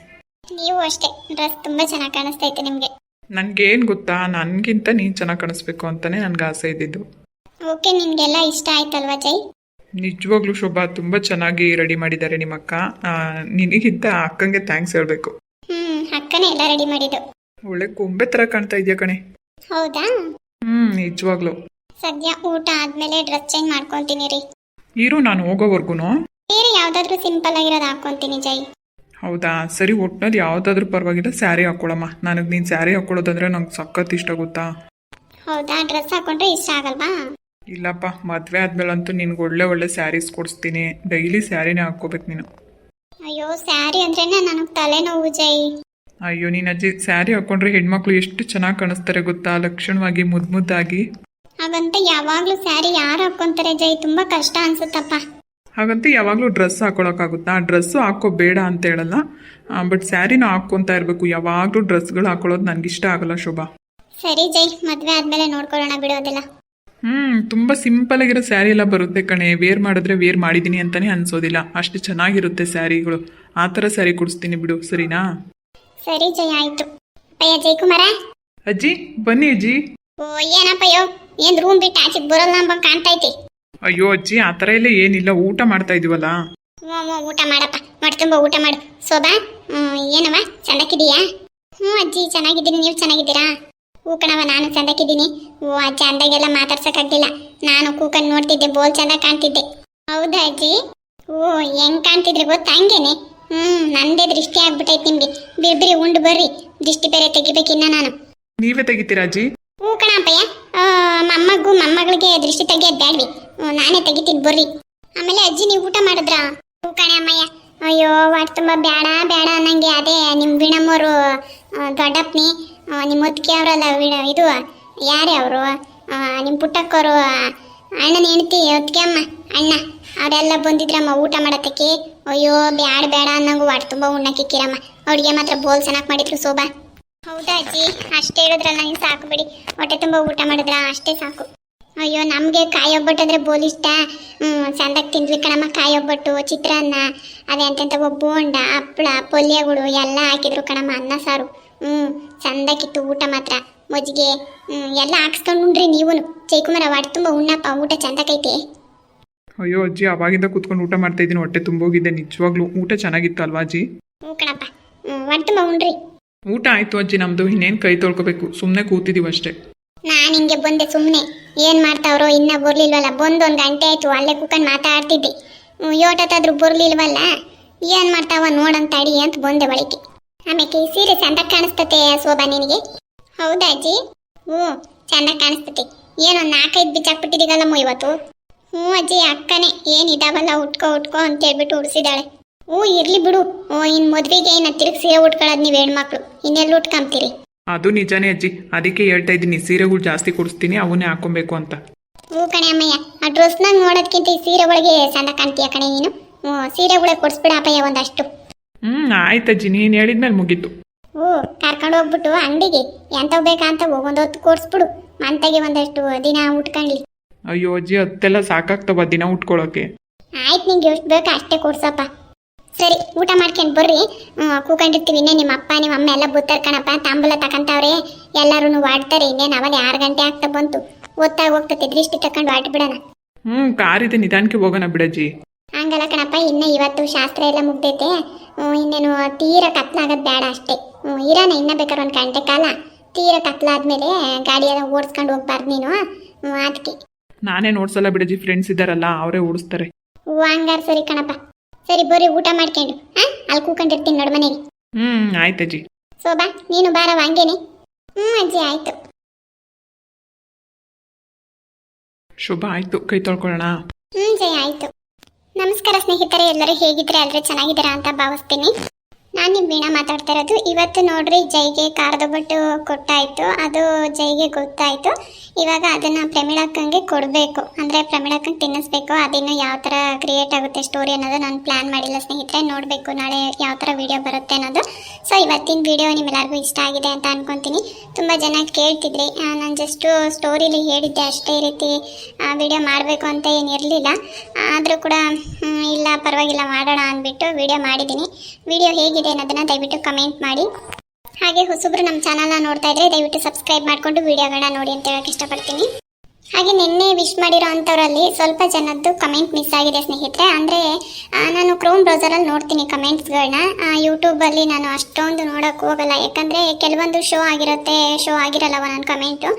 ನೀವು ಅಷ್ಟೇ. ಡ್ರೆಸ್ ತುಂಬಾ ಚೆನ್ನಾಗಿ ಕಾಣಿಸ್ತೈತೆ ನಿಮಗೆ. ನನಗೇನು ಗೊತ್ತಾ? ನನಗಿಂತ ನೀನು ಚೆನ್ನಾಗಿ ಕಾಣಿಸ್ಬೇಕು ಅಂತಾನೆ ನನಗೆ ಆಸೆ ಇದ್ದಿದ್ದು. ಓಕೆ ನಿಮಗೆಲ್ಲ ಇಷ್ಟ ಆಯ್ತಲ್ವಾ ಜೈ? ನಿಜವಾಗ್ಲೂ ಶೋಭಾ ತುಂಬ ಚೆನ್ನಾಗಿ ರೆಡಿ ಮಾಡಿದ್ದಾರೆ ನಿಮ್ಮ ಅಕ್ಕ ನಿನಗಿಂತ ಅಕ್ಕಂಗೆ ಥ್ಯಾಂಕ್ಸ್ ಹೇಳಬೇಕು. ಹ್ಮ್ ಅಕ್ಕನೇ ಎಲ್ಲ ರೆಡಿ ಮಾಡಿದ್ದು. ಒಳ್ಳೆ ಕೊಂಬೆ ಥರ ಕಾಣ್ತಾ ಇದೆಯಾ ಕಣೆ? ಹೌದಾ? ಹ್ಞೂ ನಿಜವಾಗ್ಲೂ. ಸದ್ಯ ಊಟ ಆದ್ಮೇಲೆ ಡ್ರೆಸ್ ಚೇಂಜ್ ಮಾಡ್ಕೊಂತೀನಿ ರೀ. ಇರು ನಾನು ಹೋಗೋವರೆಗೂ ಬೇರೆ ಯಾವ್ದಾದ್ರು ಸಿಂಪಲ್ ಆಗಿರೋದು ಹಾಕೊಂತೀನಿ ಜೈ. ಹೌದಾ? ಸರಿ ಒಟ್ನಲ್ಲಿ ಯಾವುದಾದ್ರೂ ಪರವಾಗಿಲ್ಲ. ಸ್ಯಾರಿ ಹಾಕ್ಕೊಳಮ್ಮ ನನಗೆ ನೀನು ಸ್ಯಾರಿ ಹಾಕ್ಕೊಳ್ಳೋದಂದ್ರೆ ನಂಗೆ ಸಖತ್ ಇಷ್ಟ ಗೊತ್ತಾ? ಹೌದಾ? ಡ್ರೆಸ್ ಹಾಕೊಂಡ್ರೆ ಇಷ್ಟ ಆಗಲ್ವಾ? ಇಲ್ಲಪ್ಪ ಮದುವೆ ಆದ್ಮೇಲಂತೂ ನಿನ್ಗೆ ಒಳ್ಳೆ ಒಳ್ಳೆ ಸ್ಯಾರೀಸ್ ಕೊಡಿಸ್ತೀನಿ. ಡೈಲಿ ಸ್ಯಾರಿನೇ ಹಾಕೋಬೇಕು ನೀನು. ಅಯ್ಯೋ ಸ್ಯಾರಿ ಅಂದ್ರೇನೆ ನನಗೆ ತಲೆನೋವು ಜೈ. ಅಯ್ಯೋ ನೀನು ಅಜ್ಜಿ ಸ್ಯಾರಿ ಹಾಕೊಂಡ್ರೆ ಹೆಣ್ಮಕ್ಳು ಎಷ್ಟು ಚೆನ್ನಾಗಿ ಕಾಣಿಸ್ತಾರೆ ಗೊತ್ತಾ? ಲಕ್ಷಣವಾಗಿ ಮುದ್ದು ಮುದ್ದಾಗಿ ಹಾಗಂತ ಯಾವಾಗ್ಲೂ ಸ್ಯಾರಿ ಯಾರು ಹಾಕೊಂತಾರೆ ಜೈ? ತುಂಬಾ ಕಷ್ಟ ಅನ್ಸುತ್ತಪ್ಪ. ಹಾಗಂತ ಯಾವಾಗಲೂ ಡ್ರೆಸ್ ಹಾಕೊಳಕ್ಕಾಗುತ್ತಾ? ಡ್ರೆಸ್ಸು ಹಾಕೋ ಬೇಡ ಅಂತ ಹೇಳಲ್ಲ. ಬಟ್ ಸ್ಯಾರಿನೂ ಹಾಕ್ಕೊತಾ ಇರಬೇಕು. ಯಾವಾಗಲೂ ಡ್ರೆಸ್ಗಳು ಹಾಕೊಳ್ಳೋದು ನನಗಿಷ್ಟ ಆಗಲ್ಲ ಶೋಭಾ. ಸರಿ ಜೈ. ಮದ್ವೆ ಆದ್ಮೇಲೆ ನೋಡ್ಕೊಳ್ಳೋಣ ಬಿಡೋದಿಲ್ಲ ಹ್ಮ್ ತುಂಬಾ ಸಿಂಪಲ್ ಆಗಿರೋ ಸ್ಯಾರಿ ಎಲ್ಲ ಬರುತ್ತೆ ಕಣೆ. ವೇರ್ ಮಾಡಿದ್ರೆ ವೇರ್ ಮಾಡಿದೀನಿ ಅಂತಾನೆ ಅನ್ಸೋದಿಲ್ಲ. ಅಷ್ಟು ಚೆನ್ನಾಗಿರುತ್ತೆ ಸ್ಯಾರಿಗಳು. ಆ ಥರ ಸ್ಯಾರಿ ಕೊಡಿಸ್ತೀನಿ ಬಿಡು ಸರಿನಾ? ಸರಿ ಜಯ ಆಯ್ತು. ಅಯ್ಯ ಜೈಕುಮಾರ ಅಜ್ಜಿ ಬನ್ನಿ ಅಜ್ಜಿ. ಓ ಏನಪ್ಪಯ್ಯೋ? ಏನ್ ರೂಮ್ ಬಿಟ್ಟು ಆಚೆ ಬರೋಲ್ಲ ಅಂಬಂಗ್ ಕಾಣ್ತೈತಿ ಅಯ್ಯೋ ಅಜ್ಜಿ ಆ ಥರ ಎಲ್ಲ ಏನಿಲ್ಲ ಊಟ ಮಾಡ್ತಾ ಇದೀವಲ್ಲ? ಹ್ಞೂ ಹ್ಞೂ ಊಟ ಮಾಡಪ್ಪ ಮಾಡಿ ತುಂಬ ಊಟ ಮಾಡು. ಶೋಭಾ ಹ್ಮ್, ಏನವ್ವ ಚಂದಕ್ಕಿದೀಯಾ ಹ್ಞೂ ಅಜ್ಜಿ ಚೆನ್ನಾಗಿದ್ದೀನಿ ನೀವು ಚೆನ್ನಾಗಿದ್ದೀರಾ? ಹೂ ಕಣವ ನಾನು ಚಂದಕ್ಕಿದ್ದೀನಿ. ಓ ಆ ಅಂದಾಗೆಲ್ಲ ಮಾತಾಡ್ಸೋಕ್ಕಾಗಲಿಲ್ಲ. ನಾನು ಕೂಕನ್ ನೋಡ್ತಿದ್ದೆ ಬೋಲ್ ಚಂದ ಕಾಣ್ತಿದ್ದೆ. ಹೌದಾ ಅಜ್ಜಿ? ಓ ಹೆಂಗ್ ಕಾಣ್ತಿದ್ರಿ ಗೊತ್ತಾ? ಹಂಗೇನೆ? ಹ್ಮ್ ನಂದೇ ದೃಷ್ಟಿ ಆಗ್ಬಿಟ್ಟೈತೆ ನಿಮ್ಗೆ. ಬಿರ್ಬಿರಿ ಉಂಡು ಬರ್ರಿ. ದೃಷ್ಟಿ ಬೇರೆ ತೆಗಿಬೇಕಿನ್ನ ನಾನು. ನೀವೇ ತೆಗಿತೀರಾ ಅಜ್ಜಿ? ಹೂ ಕಣಪ್ಪಯ್ಯ ಆ, ಮಮ್ಮಗಳಿಗೆ ಮೊಮ್ಮಗಳಿಗೆ ದೃಷ್ಟಿ ತೆಗಿಯೋದು ಬ್ಯಾಡ್ವಿ. ಹ್ಮ್, ನಾನೇ ತೆಗಿತೀನಿ, ಬರ್ರಿ. ಆಮೇಲೆ ಅಜ್ಜಿ, ನೀವು ಊಟ ಮಾಡಿದ್ರಾ? ಕಣೆ ಅಮ್ಮಯ್ಯ. ಅಯ್ಯೋ, ಹೊಟ್ಟೆ ತುಂಬ ಬೇಡ ಬೇಡ ಅನ್ನಂಗೆ. ಅದೇ, ನಿಮ್ಮ ವೀಣಮ್ಮವರು ದೊಡ್ಡಪ್ಪನಿ ನಿಮ್ಮ ಮುದ್ಕೆ ಅವರಲ್ಲ ವೀಣ ಇದು, ಯಾರೇ ಅವರು? ನಿಮ್ಮ ಪುಟ್ಟಕ್ಕವರು ಅಣ್ಣನ ಹೆಂಡ್ತಿ, ಒತ್ತಿಗೆ ಅಮ್ಮ, ಅಣ್ಣ. ಅವರೆಲ್ಲ ಬಂದಿದ್ರಮ್ಮ ಊಟ ಮಾಡತ್ತಕ್ಕೆ ಅಯ್ಯೋ, ಬ್ಯಾಡ ಬೇಡ ಅನ್ನಂಗು ಹೊಟ್ಟೆ ತುಂಬ ಉಣ್ಣಕ್ಕಿಕ್ಕಿರಮ್ಮ ಅವ್ರಿಗೆ ಮಾತ್ರ ಬೋಲ್ ಚೆನ್ನಾಗಿ ಮಾಡಿದ್ರು, ಶೋಭಾ. ಹೌದಾ ಅಜ್ಜಿ? ಅಷ್ಟೇ ಹೇಳಿದ್ರಲ್ಲ ನಂಗೆ ಸಾಕು ಬಿಡಿ. ಹೊಟ್ಟೆ ತುಂಬ ಊಟ ಮಾಡಿದ್ರ? ಅಷ್ಟೇ ಸಾಕು. ಅಯ್ಯೋ ನಮಗೆ ಕಾಯಿ ಒಬ್ಬಟ್ಟು ಅಂದರೆ ಬೋಲ್ ಇಷ್ಟ. ಹ್ಞೂ ಚಂದಾಗಿ ತಿಂದ್ವಿ ಕಣಮ್ಮ ಕಾಯಿ ಒಬ್ಬಟ್ಟು ಚಿತ್ರಾನ್ನ ಅದೇ ಅಂತಂತ ಬೋಂಡ ಹಪ್ಪಳ ಪಲ್ಯಗಳು ಎಲ್ಲ ಹಾಕಿದ್ರು ಕಣಮ್ಮ ಅನ್ನ ಸಾರು. ಹ್ಞೂ ಚಂದಾಗಿತ್ತು ಊಟ ಮಾತ್ರ ಮಜ್ಜಿಗೆ ಹ್ಞೂ ಎಲ್ಲ ಹಾಕ್ಸ್ಕೊಂಡು ಉಣ್ರಿ ನೀವು ಜೈಕುಮಾರ ಹೊಟ್ಟೆ ತುಂಬ ಉಣ್ಣಪ್ಪ ಊಟ ಚಂದಕೈತೆ ಅಯ್ಯೋ ಅಜ್ಜಿ ಅವಾಗಿಂದ ಕೂತ್ಕೊಂಡು ಊಟ ಮಾಡ್ತಾ ಇದ್ದೀನಿ ಹೊಟ್ಟೆ ತುಂಬೋಗಿದ್ದೆ ನಿಜವಾಗ್ಲೂ. ಊಟ ಚೆನ್ನಾಗಿತ್ತು ಅಲ್ವಾ ಅಜ್ಜಿ? ಹ್ಞೂ ಕಣಪ್ಪ ಹ್ಞೂ ಹೊಟ್ಟೆ ತುಂಬ ಊಟ ಆಯಿತು ಅಜ್ಜಿ ನಮ್ಮದು ಇನ್ನೇನು ಕೈ ತೊಳ್ಕೊಬೇಕು ಸುಮ್ಮನೆ ಕೂತಿದ್ದೀವಿ ಅಷ್ಟೇ. ನಾನು ಹಿಂಗೆ ಬಂದೆ ಸುಮ್ಮನೆ ಏನು ಮಾಡ್ತಾವ್ರೋ ಇನ್ನೂ ಬರಲಿಲ್ವಲ್ಲ. ಬಂದು ಒಂದು ಗಂಟೆ ಆಯಿತು, ಅಲ್ಲೇ ಕೂತ್ಕೊಂಡು ಮಾತಾಡ್ತಿದ್ದೆ. ಯೋಟತ್ತಾದ್ರೂ ಬರಲಿಲ್ವಲ್ಲ? ಏನು ಮಾಡ್ತಾವ ನೋಡಂತ ಅಡಿ ಅಂತ ಬಂದೆ ಬಳಿಕೆ. ಆಮೇಲೆ ಸೀರೆ ಚಂದ ಕಾಣಿಸ್ತತೆ ಶೋಭಾ ನಿನಗೆ? ಹೌದಾ ಅಜ್ಜಿ? ಹ್ಞೂ ಚಂದ ಕಾಣಿಸ್ತತೆ. ಏನೋ ನಾಲ್ಕೈದು ಬಿಚ್ಚಾಕ್ಬಿಟ್ಟಿದ್ದೀಗಲ್ಲಮ್ಮ ಇವತ್ತು. ಹ್ಞೂ ಅಜ್ಜಿ, ಅಕ್ಕನೇ. ಏನಿದಾವಲ್ಲ ಉಟ್ಕೋ ಉಟ್ಕೋ ಅಂತ ಹೇಳ್ಬಿಟ್ಟು ಉಡ್ಸಿದಾಳೆ ಹ್ಞೂ, ಇರಲಿ ಬಿಡು. ಹ್ಞೂ ಇನ್ನು ಮದುವೆಗೆ ಏನು ತಿರುಗಿ ಸೀರೆ ಉಟ್ಕೊಳ್ಳೋದು ನೀವು ಹೆಣ್ಮಕ್ಳು. ಇನ್ನೆಲ್ಲ ಉಟ್ಕೊಂತೀರಿ ಅದು ನಿಜಾನೇ ಅಜ್ಜಿ. ಅದಕ್ಕೆ ಹೇಳ್ತಾ ಇದ್ದೀನಿ ಸೀರೆಗಳು ಜಾಸ್ತಿ ಕೊಡಿಸ್ತೀನಿ ಅವನ್ನೇ ಹಾಕೊಬೇಕು ಅಂತ. ಹ್ಞೂ ಕಣೆ ಅಮ್ಮಯ್ಯ. ಆ ಡ್ರೆಸ್ನಾಗ ನೋಡೋದಕ್ಕಿಂತ ಈ ಸೀರೆ ಒಳಗೆ ಚಂದ ಕಾಣ್ತೀಯ ಕಣೆ ನೀನು? ಹ್ಞೂ ಸೀರೆಗಳೇ ಕೊಡಿಸ್ಬಿಡ ಅಪ್ಪಯ್ಯ ಒಂದಷ್ಟು. ಹ್ಞೂ ಆಯ್ತಜ್ಜಿ ನೀನು ಹೇಳಿದ್ಮೇಲೆ ಮುಗೀತು. ಹ್ಞೂ ಕರ್ಕೊಂಡು ಹೋಗ್ಬಿಟ್ಟು ಅಂಗಡಿಗೆ. ಎಂಥವು ಬೇಕಂತ ಒಂದೊತ್ತು ಹೊತ್ತು ಕೊಡಿಸ್ಬಿಡು. ಮಂತಾಗೆ ಒಂದಷ್ಟು ದಿನ ಉಟ್ಕೊಂಡ್ಲಿ. ಅಯ್ಯೋ ಅಜ್ಜಿ ಅದೆಲ್ಲ ಸಾಕಾಗ್ತವ ದಿನ ಉಟ್ಕೊಳ್ಳೋಕೆ ಆಯ್ತು ನಿಂಗೆ ಎಷ್ಟು ಬೇಕು ಅಷ್ಟೇ ಕೊಡ್ಸಪ್ಪ. ಸರಿ ಊಟ ಮಾಡ್ಕೊಂಡು ಬರ್ರಿ. ಕೂಕೊಂಡಿರ್ತೀವಿ. ಇನ್ನೇ ನಿಮ್ಮ ಅಪ್ಪ ನಿಮ್ಮ ಅಮ್ಮ ಎಲ್ಲ ಬುತ್ತರ್ ಕಣಪ್ಪ. ತಾಂಬೂಲ ತಕಂತಾವ್ರೆ. ಎಲ್ಲರೂ ವಾಡ್ತಾರೆ. ಇನ್ನೇನು ಅವಾಗ ಆರು ಗಂಟೆ ಆಗ್ತಾ ಬಂತು. ಓದ್ತಾ ಹೋಗ್ತತೆ ದೃಷ್ಟಿ ತಕೊಂಡು ವಾಟ್ ಬಿಡೋಣ. ಹ್ಞೂ ಕಾರಿದೆ ನಿಧಾನಕ್ಕೆ ಹೋಗೋಣ ಬಿಡಜ್ಜಿ. ಹಂಗಲ್ಲ ಕಣಪ್ಪ. ಇನ್ನ ಇವತ್ತು ಶಾಸ್ತ್ರ ಎಲ್ಲ ಮುಗ್ದೈತೆ. ಇನ್ನೇನು ತೀರ ಕತ್ಲಾಗದ್ ಬೇಡ ಅಷ್ಟೇ. ಇರೋಣ ಇನ್ನ ಬೇಕಾದ್ರೆ ಒಂದು ಗಂಟೆ ಕಾಲ. ತೀರ ಕತ್ಲಾದ್ಮೇಲೆ ಗಾಡಿ ಎಲ್ಲ ಓಡಿಸ್ಕೊಂಡು ಹೋಗ್ಬಾರ್ದು ನೀನು. ಅದಕ್ಕೆ ನಾನೇ ನೋಡ್ಸಲ್ಲ ಬಿಡಜ್ಜಿ. ಫ್ರೆಂಡ್ಸ್ ಇದ್ದಾರಲ್ಲ ಅವರೇ ಓಡಿಸ್ತಾರೆ. ಹಂಗಾರ ಸರಿ ಕಣಪ್ಪ. ಸರಿ ಬರ್ರಿ ಊಟ ಮಾಡ್ಕೊಂಡು ಹಾ? ಅಲ್ಲಿ ಕೂಕೊಂಡಿರ್ತೀನಿ ನೋಡು ಮನೆಗೆ. ಹ್ಞೂ ಆಯ್ತಜ್ಜಿ ಸೋಬಾ ನೀನು ಬಾರವ ಹಂಗೇನೆ. ಹ್ಮ್ ಅಜ್ಜಿ ಆಯ್ತು. ಶುಭ ಆಯ್ತು. ಕೈ ತೊಳ್ಕೊಳ್ಳೋಣ? ಹ್ಮ್ ಜಯ ಆಯ್ತು. ನಮಸ್ಕಾರ ಸ್ನೇಹಿತರೆ ಎಲ್ಲರೂ ಹೇಗಿದ್ರೆ ಎಲ್ಲರೂ ಚೆನ್ನಾಗಿದ್ದೀರಾ ಅಂತ ಭಾವಿಸ್ತೀನಿ. ನಾನು ನಿಮ್ಮ ವೀಣಾ ಮಾತಾಡ್ತಾ ಇರೋದು. ಇವತ್ತು ನೋಡ್ರಿ ಜೈಗೆ ಕಾರ್ದು ಬಟ್ಟು ಕೊಟ್ಟಾಯ್ತು. ಅದು ಜೈಗೆ ಗೊತ್ತಾಯ್ತು. ಇವಾಗ ಅದನ್ನ ಪ್ರಮಿಳಕ್ಕಂಗೆ ಕೊಡಬೇಕು. ಅಂದ್ರೆ ಪ್ರಮಿಳಕ್ಕಂಗೆ ತಿನ್ನಿಸ್ಬೇಕು. ಅದಿನ್ನು ಯಾವ ತರ ಕ್ರಿಯೇಟ್ ಆಗುತ್ತೆ ಸ್ಟೋರಿ ಅನ್ನೋದು ನಾನು ಪ್ಲಾನ್ ಮಾಡಿಲ್ಲ ಸ್ನೇಹಿತರೆ. ನೋಡಬೇಕು ನಾಳೆ ಯಾವ ತರ ವಿಡಿಯೋ ಬರುತ್ತೆ ಅನ್ನೋದು. ಸೊ ಇವತ್ತಿನ ವಿಡಿಯೋ ನಿಮ್ಮೆಲ್ಲರಿಗೂ ಇಷ್ಟ ಆಗಿದೆ ಅಂತ ಅನ್ಕೊಂತೀನಿ. ತುಂಬ ಜನ ಕೇಳ್ತಿದ್ರಿ. ನಾನು ಜಸ್ಟು ಸ್ಟೋರಿಲಿ ಹೇಳಿದ್ದೆ ಅಷ್ಟೇ ರೀತಿ ವಿಡಿಯೋ ಮಾಡಬೇಕು ಅಂತ ಏನಿರಲಿಲ್ಲ ಆದರೂ ಕೂಡ ಇಲ್ಲ, ಪರವಾಗಿಲ್ಲ, ಮಾಡೋಣ ಅಂದ್ಬಿಟ್ಟು ವಿಡಿಯೋ ಮಾಡಿದ್ದೀನಿ. ವಿಡಿಯೋ ಹೇಗಿದೆ ಅನ್ನೋದನ್ನು ದಯವಿಟ್ಟು ಕಮೆಂಟ್ ಮಾಡಿ. ಹಾಗೆ ಹೊಸಬ್ರು ನಮ್ಮ ಚಾನಲ್ನ ನೋಡ್ತಾ ಇದ್ರೆ ದಯವಿಟ್ಟು ಸಬ್ಸ್ಕ್ರೈಬ್ ಮಾಡಿಕೊಂಡು ವಿಡಿಯೋಗಳನ್ನ ನೋಡಿ ಅಂತ ಹೇಳಕ್ಕೆ ಇಷ್ಟಪಡ್ತೀನಿ. ಹಾಗೆ ನಿನ್ನೆ ವಿಶ್ ಮಾಡಿರೋ ಅಂಥವ್ರಲ್ಲಿ ಸ್ವಲ್ಪ ಜನದ್ದು ಕಮೆಂಟ್ ಮಿಸ್ ಆಗಿದೆ ಸ್ನೇಹಿತರೆ. ಅಂದರೆ ನಾನು ಕ್ರೋಮ್ ಬ್ರೌಸರಲ್ಲಿ ನೋಡ್ತೀನಿ ಕಮೆಂಟ್ಸ್ಗಳನ್ನ ಯೂಟ್ಯೂಬಲ್ಲಿ ನಾನು ಅಷ್ಟೊಂದು ನೋಡೋಕ್ಕೆ ಹೋಗಲ್ಲ. ಯಾಕಂದರೆ ಕೆಲವೊಂದು ಶೋ ಆಗಿರುತ್ತೆ ಶೋ ಆಗಿರಲ್ಲ ಒಂದೊಂದು ಕಮೆಂಟು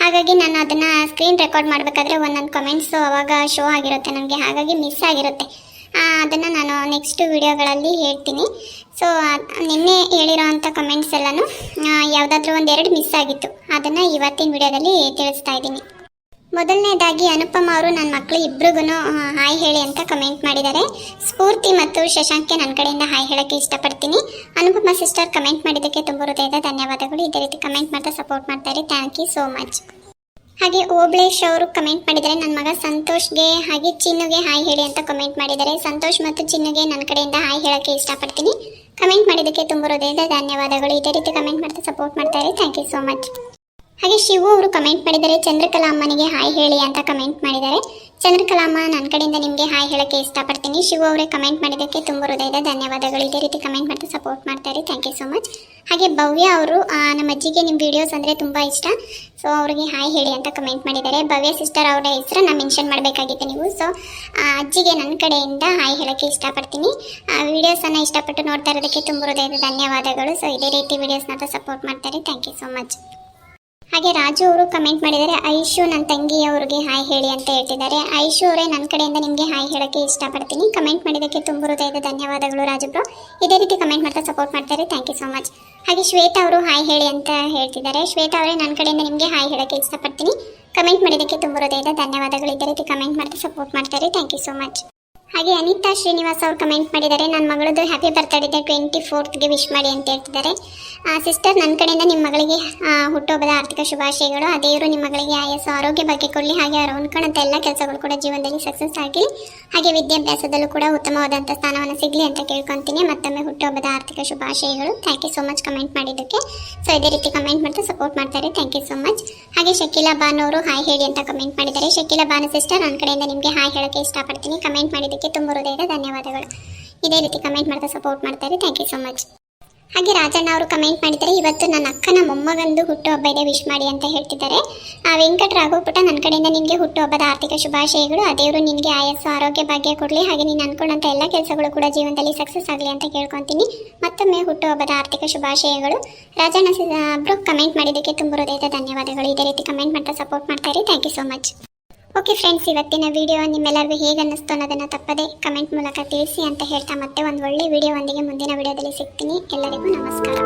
ಹಾಗಾಗಿ ನಾನು ಅದನ್ನು ಸ್ಕ್ರೀನ್ ರೆಕಾರ್ಡ್ ಮಾಡಬೇಕಾದ್ರೆ ಒಂದೊಂದು ಕಮೆಂಟ್ಸು ಅವಾಗ ಶೋ ಆಗಿರುತ್ತೆ ನನಗೆ. ಹಾಗಾಗಿ ಮಿಸ್ ಆಗಿರುತ್ತೆ. ಅದನ್ನು ನಾನು ನೆಕ್ಸ್ಟ್ ವಿಡಿಯೋಗಳಲ್ಲಿ ಹೇಳ್ತೀನಿ. ಸೊ ನಿನ್ನೆ ಹೇಳಿರೋ ಅಂಥ ಕಮೆಂಟ್ಸ್ ಎಲ್ಲನೂ ಯಾವುದಾದ್ರೂ ಒಂದೆರಡು ಮಿಸ್ ಆಗಿತ್ತು. ಅದನ್ನು ಇವತ್ತಿನ ವಿಡಿಯೋದಲ್ಲಿ ತಿಳಿಸ್ತಾ ಇದ್ದೀನಿ. ಮೊದಲನೇದಾಗಿ ಅನುಪಮ ಅವರು ನನ್ನ ಮಕ್ಕಳು ಇಬ್ರಿಗೂ ಹಾಯ್ ಹೇಳಿ ಅಂತ ಕಮೆಂಟ್ ಮಾಡಿದ್ದಾರೆ. ಸ್ಫೂರ್ತಿ ಮತ್ತು ಶಶಾಂಕ್ಗೆ ನನ್ನ ಕಡೆಯಿಂದ ಹಾಯ್ ಹೇಳೋಕ್ಕೆ ಇಷ್ಟಪಡ್ತೀನಿ. ಅನುಪಮ ಸಿಸ್ಟರ್ ಕಮೆಂಟ್ ಮಾಡಿದ್ದಕ್ಕೆ ತುಂಬ ಹೃದಯದ ಧನ್ಯವಾದಗಳು. ಇದೇ ರೀತಿ ಕಮೆಂಟ್ ಮಾಡ್ತಾ ಸಪೋರ್ಟ್ ಮಾಡ್ತಾರೆ ಥ್ಯಾಂಕ್ ಯು ಸೋ ಮಚ್ ಹಾಗೆ ಓಬ್ಳೇಶ್ ಅವರು ಕಮೆಂಟ್ ಮಾಡಿದ್ದಾರೆ. ನನ್ನ ಮಗ ಸಂತೋಷ್ಗೆ ಹಾಗೆ ಚಿನ್ನುಗೆ ಹಾಯ್ ಹೇಳಿ ಅಂತ ಕಮೆಂಟ್ ಮಾಡಿದ್ದಾರೆ. ಸಂತೋಷ್ ಮತ್ತು ಚಿನ್ನುಗೆ ನನ್ನ ಕಡೆಯಿಂದ ಹಾಯ್ ಹೇಳೋಕ್ಕೆ ಇಷ್ಟಪಡ್ತೀನಿ. ಕಮೆಂಟ್ ಮಾಡಿದ್ದಕ್ಕೆ ತುಂಬ ಹೃದಯದ ಧನ್ಯವಾದಗಳು. ಇದೇ ರೀತಿ ಕಮೆಂಟ್ ಮಾಡ್ತಾ ಸಪೋರ್ಟ್ ಮಾಡ್ತಾರೆ ಥ್ಯಾಂಕ್ ಯು ಸೋ ಮಚ್ ಹಾಗೆ ಶಿವು ಅವರು ಕಮೆಂಟ್ ಮಾಡಿದ್ದಾರೆ ಚಂದ್ರಕಲಾಮ್ಮನಿಗೆ ಹಾಯ್ ಹೇಳಿ ಅಂತ ಕಮೆಂಟ್ ಮಾಡಿದ್ದಾರೆ. ಚಂದ್ರಕಲಾ ಅಮ್ಮ ನನ್ನ ಕಡೆಯಿಂದ ನಿಮಗೆ ಹಾಯ್ ಹೇಳಕ್ಕೆ ಇಷ್ಟಪಡ್ತೀನಿ. ಶಿವು ಅವರೇ ಕಮೆಂಟ್ ಮಾಡಿದ್ದಕ್ಕೆ ತುಂಬ ಹೃದಯದ ಧನ್ಯವಾದಗಳು. ಇದೇ ರೀತಿ ಕಮೆಂಟ್ ಮಾಡ್ತಾ ಸಪೋರ್ಟ್ ಮಾಡ್ತಾರೆ ಥ್ಯಾಂಕ್ ಯು ಸೊ ಮಚ್ ಹಾಗೆ ಭವ್ಯ ಅವರು ನಮ್ಮ ಅಜ್ಜಿಗೆ ನಿಮ್ಮ ವಿಡಿಯೋಸ್ ಅಂದರೆ ತುಂಬ ಇಷ್ಟ. ಸೊ ಅವರಿಗೆ ಹಾಯ್ ಹೇಳಿ ಅಂತ ಕಮೆಂಟ್ ಮಾಡಿದ್ದಾರೆ. ಭವ್ಯ ಸಿಸ್ಟರ್ ಅವರ ಹೆಸರನ್ನ ಮೆನ್ಷನ್ ಮಾಡಬೇಕಾಗಿತ್ತು ನೀವು. ಸೊ ಅಜ್ಜಿಗೆ ನನ್ನ ಕಡೆಯಿಂದ ಹಾಯ್ ಹೇಳೋಕ್ಕೆ ಇಷ್ಟಪಡ್ತೀನಿ. ವೀಡಿಯೋಸನ್ನು ಇಷ್ಟಪಟ್ಟು ನೋಡ್ತಾ ಇರೋದಕ್ಕೆ ತುಂಬ ಹೃದಯದ ಧನ್ಯವಾದಗಳು. ಸೊ ಇದೇ ರೀತಿ ವೀಡಿಯೋಸ್ನ ಸಪೋರ್ಟ್ ಮಾಡ್ತಾರೆ ಥ್ಯಾಂಕ್ ಯು ಸೊ ಮಚ್ ಹಾಗೆ ರಾಜು ಅವರು ಕಮೆಂಟ್ ಮಾಡಿದ್ದಾರೆ, ಐಶು ನನ್ನ ತಂಗಿ ಅವ್ರಿಗೆ ಹಾಯ್ ಹೇಳಿ ಅಂತ ಹೇಳ್ತಿದ್ದಾರೆ. ಐಶು ಅವರೇ ನನ್ನ ಕಡೆಯಿಂದ ನಿಮಗೆ ಹಾಯ್ ಹೇಳೋಕ್ಕೆ ಇಷ್ಟಪಡ್ತೀನಿ. ಕಮೆಂಟ್ ಮಾಡಿದ್ದಕ್ಕೆ ತುಂಬ ಹೃದಯದ ಧನ್ಯವಾದಗಳು ರಾಜು ಬ್ರೋ. ಇದೇ ರೀತಿ ಕಮೆಂಟ್ ಮಾಡ್ತಾ ಸಪೋರ್ಟ್ ಮಾಡ್ತಾರೆ ಥ್ಯಾಂಕ್ ಯು ಸೊ ಮಚ್ ಹಾಗೆ ಶ್ವೇತಾ ಅವರು ಹಾಯ್ ಹೇಳಿ ಅಂತ ಹೇಳ್ತಿದ್ದಾರೆ. ಶ್ವೇತಾ ಅವರೇ ನನ್ನ ಕಡೆಯಿಂದ ನಿಮಗೆ ಹಾಯ್ ಹೇಳೋಕ್ಕೆ ಇಷ್ಟಪಡ್ತೀನಿ. ಕಮೆಂಟ್ ಮಾಡಿದ್ದಕ್ಕೆ ತುಂಬ ಹೃದಯದ ಧನ್ಯವಾದಗಳು. ಇದೇ ರೀತಿ ಕಮೆಂಟ್ ಮಾಡ್ತಾ ಸಪೋರ್ಟ್ ಮಾಡ್ತಾರೆ ಥ್ಯಾಂಕ್ ಯು ಸೊ ಮಚ್ ಹಾಗೆ ಅನಿತಾ ಶ್ರೀನಿವಾಸ್ ಅವರು ಕಮೆಂಟ್ ಮಾಡಿದ್ದಾರೆ. ನನ್ನ ಮಗಳದು ಹ್ಯಾಪಿ ಬರ್ತ್ಡೇ ಟ್ವೆಂಟಿ ಫೋರ್ತ್ಗೆ ವಿಶ್ ಮಾಡಿ ಅಂತ ಹೇಳ್ತಿದ್ದಾರೆ. ಸಿಸ್ಟರ್ ನನ್ನ ಕಡೆಯಿಂದ ನಿಮ್ಮ ಮಗಳಿಗೆ ಹುಟ್ಟುಹಬ್ಬದ ಆರ್ಥಿಕ ಶುಭಾಶಯಗಳು. ಆ ದೇವರು ನಿಮ್ಮ ಮಗಳಿಗೆ ಆಯಸ್ಸು, ಆರೋಗ್ಯ ಬಗ್ಗೆ ಕೊಡಲಿ. ಹಾಗೆ ಅವರು ಅಂದ್ಕೊಂಡಂಥ ಎಲ್ಲ ಕೆಲಸಗಳು ಕೂಡ ಜೀವನದಲ್ಲಿ ಸಕ್ಸಸ್ ಆಗಲಿ. ಹಾಗೆ ವಿದ್ಯಾಭ್ಯಾಸದಲ್ಲೂ ಕೂಡ ಉತ್ತಮವಾದಂಥ ಸ್ಥಾನವನ್ನು ಸಿಗಲಿ ಅಂತ ಕೇಳ್ಕೊತೀನಿ. ಮತ್ತೊಮ್ಮೆ ಹುಟ್ಟುಹಬ್ಬದ ಆರ್ಥಿಕ ಶುಭಾಶಯಗಳು. Thank you so much comment ಮಾಡಿದ್ದಕ್ಕೆ. ಸೊ ಇದೇ ರೀತಿ ಕಮೆಂಟ್ ಮಾಡ್ತಾ ಸಪೋರ್ಟ್ ಮಾಡ್ತಾರೆ. ಥ್ಯಾಂಕ್ ಯು ಸೊ ಮಚ್ ಹಾಗೆ ಶಕೀಲಾ ಬಾನ್ ಅವರು ಹಾಯ್ ಹೇಳಿ ಅಂತ ಕಮೆಂಟ್ ಮಾಡಿದ್ದಾರೆ. ಶಕೀಲಾ ಬಾನು ಸಿಸ್ಟರ್ ನನ್ನ ಕಡೆಯಿಂದ ನಿಮಗೆ ಹಾಯ್ ಹೇಳೋಕ್ಕೆ ಇಷ್ಟಪಡ್ತೀನಿ. ಕಮೆಂಟ್ ಮಾಡಿದ್ದಕ್ಕೆ ತುಂಬ ಹೃದಯದ ಧನ್ಯವಾದಗಳು. ಇದೇ ರೀತಿ ಕಮೆಂಟ್ ಮಾಡ್ತಾ ಸಪೋರ್ಟ್ ಮಾಡ್ತಾರೆ ಥ್ಯಾಂಕ್ ಯು ಸೊ ಮಚ್ ಹಾಗೆ ರಾಜಣ್ಣ ಅವರು ಕಮೆಂಟ್ ಮಾಡಿದ್ದಾರೆ. ಇವತ್ತು ನನ್ನ ಅಕ್ಕನ ಮೊಮ್ಮಗಂದು ಹುಟ್ಟುಹಬ್ಬ ಇದೆ ವಿಶ್ ಮಾಡಿ ಅಂತ ಹೇಳ್ತಿದ್ದಾರೆ. ಆ ವೆಂಕಟ ರಾಘವಪುಟ ನನ್ನ ಕಡೆಯಿಂದ ನಿಮಗೆ ಹುಟ್ಟುಹಬ್ಬದ ಆರ್ಥಿಕ ಶುಭಾಶಯಗಳು. ಆ ದೇವರು ನಿಮಗೆ ಆಯಸ್ಸು, ಆರೋಗ್ಯ, ಭಾಗ್ಯ ಕೊಡಲಿ. ಹಾಗೆ ನೀನು ಅನ್ಕೊಂಡಂಥ ಎಲ್ಲ ಕೆಲಸಗಳು ಕೂಡ ಜೀವನದಲ್ಲಿ ಸಕ್ಸಸ್ ಆಗಲಿ ಅಂತ ಕೇಳ್ಕೊತೀನಿ. ಮತ್ತೊಮ್ಮೆ ಹುಟ್ಟುಹಬ್ಬದ ಆರ್ಥಿಕ ಶುಭಾಶಯಗಳು. ರಾಜಣ್ಣ ಒಬ್ಬರು ಕಮೆಂಟ್ ಮಾಡಿದ್ದಕ್ಕೆ ತುಂಬ ಹೃದಯದ ಧನ್ಯವಾದಗಳು. ಇದೇ ರೀತಿ ಕಮೆಂಟ್ ಮಾಡ್ತಾ ಸಪೋರ್ಟ್ ಮಾಡ್ತಾರೆ thank you so much okay friends ಇವತ್ತಿನ ವಿಡಿಯೋ ನಿಮ್ಮೆಲ್ಲರಿಗೂ ಹೇಗೆ ಅನ್ನಿಸ್ತು ಅನ್ನೋದನ್ನು ತಪ್ಪದೆ ಕಮೆಂಟ್ ಮೂಲಕ ತಿಳಿಸಿ ಅಂತ ಹೇಳ್ತಾ ಮತ್ತೆ ಒಂದು ಒಳ್ಳೆ ವಿಡಿಯೋೊಂದಿಗೆ ಮುಂದಿನ ವಿಡಿಯೋದಲ್ಲಿ ಸಿಗ್ತೀನಿ. ಎಲ್ಲರಿಗೂ ನಮಸ್ಕಾರ.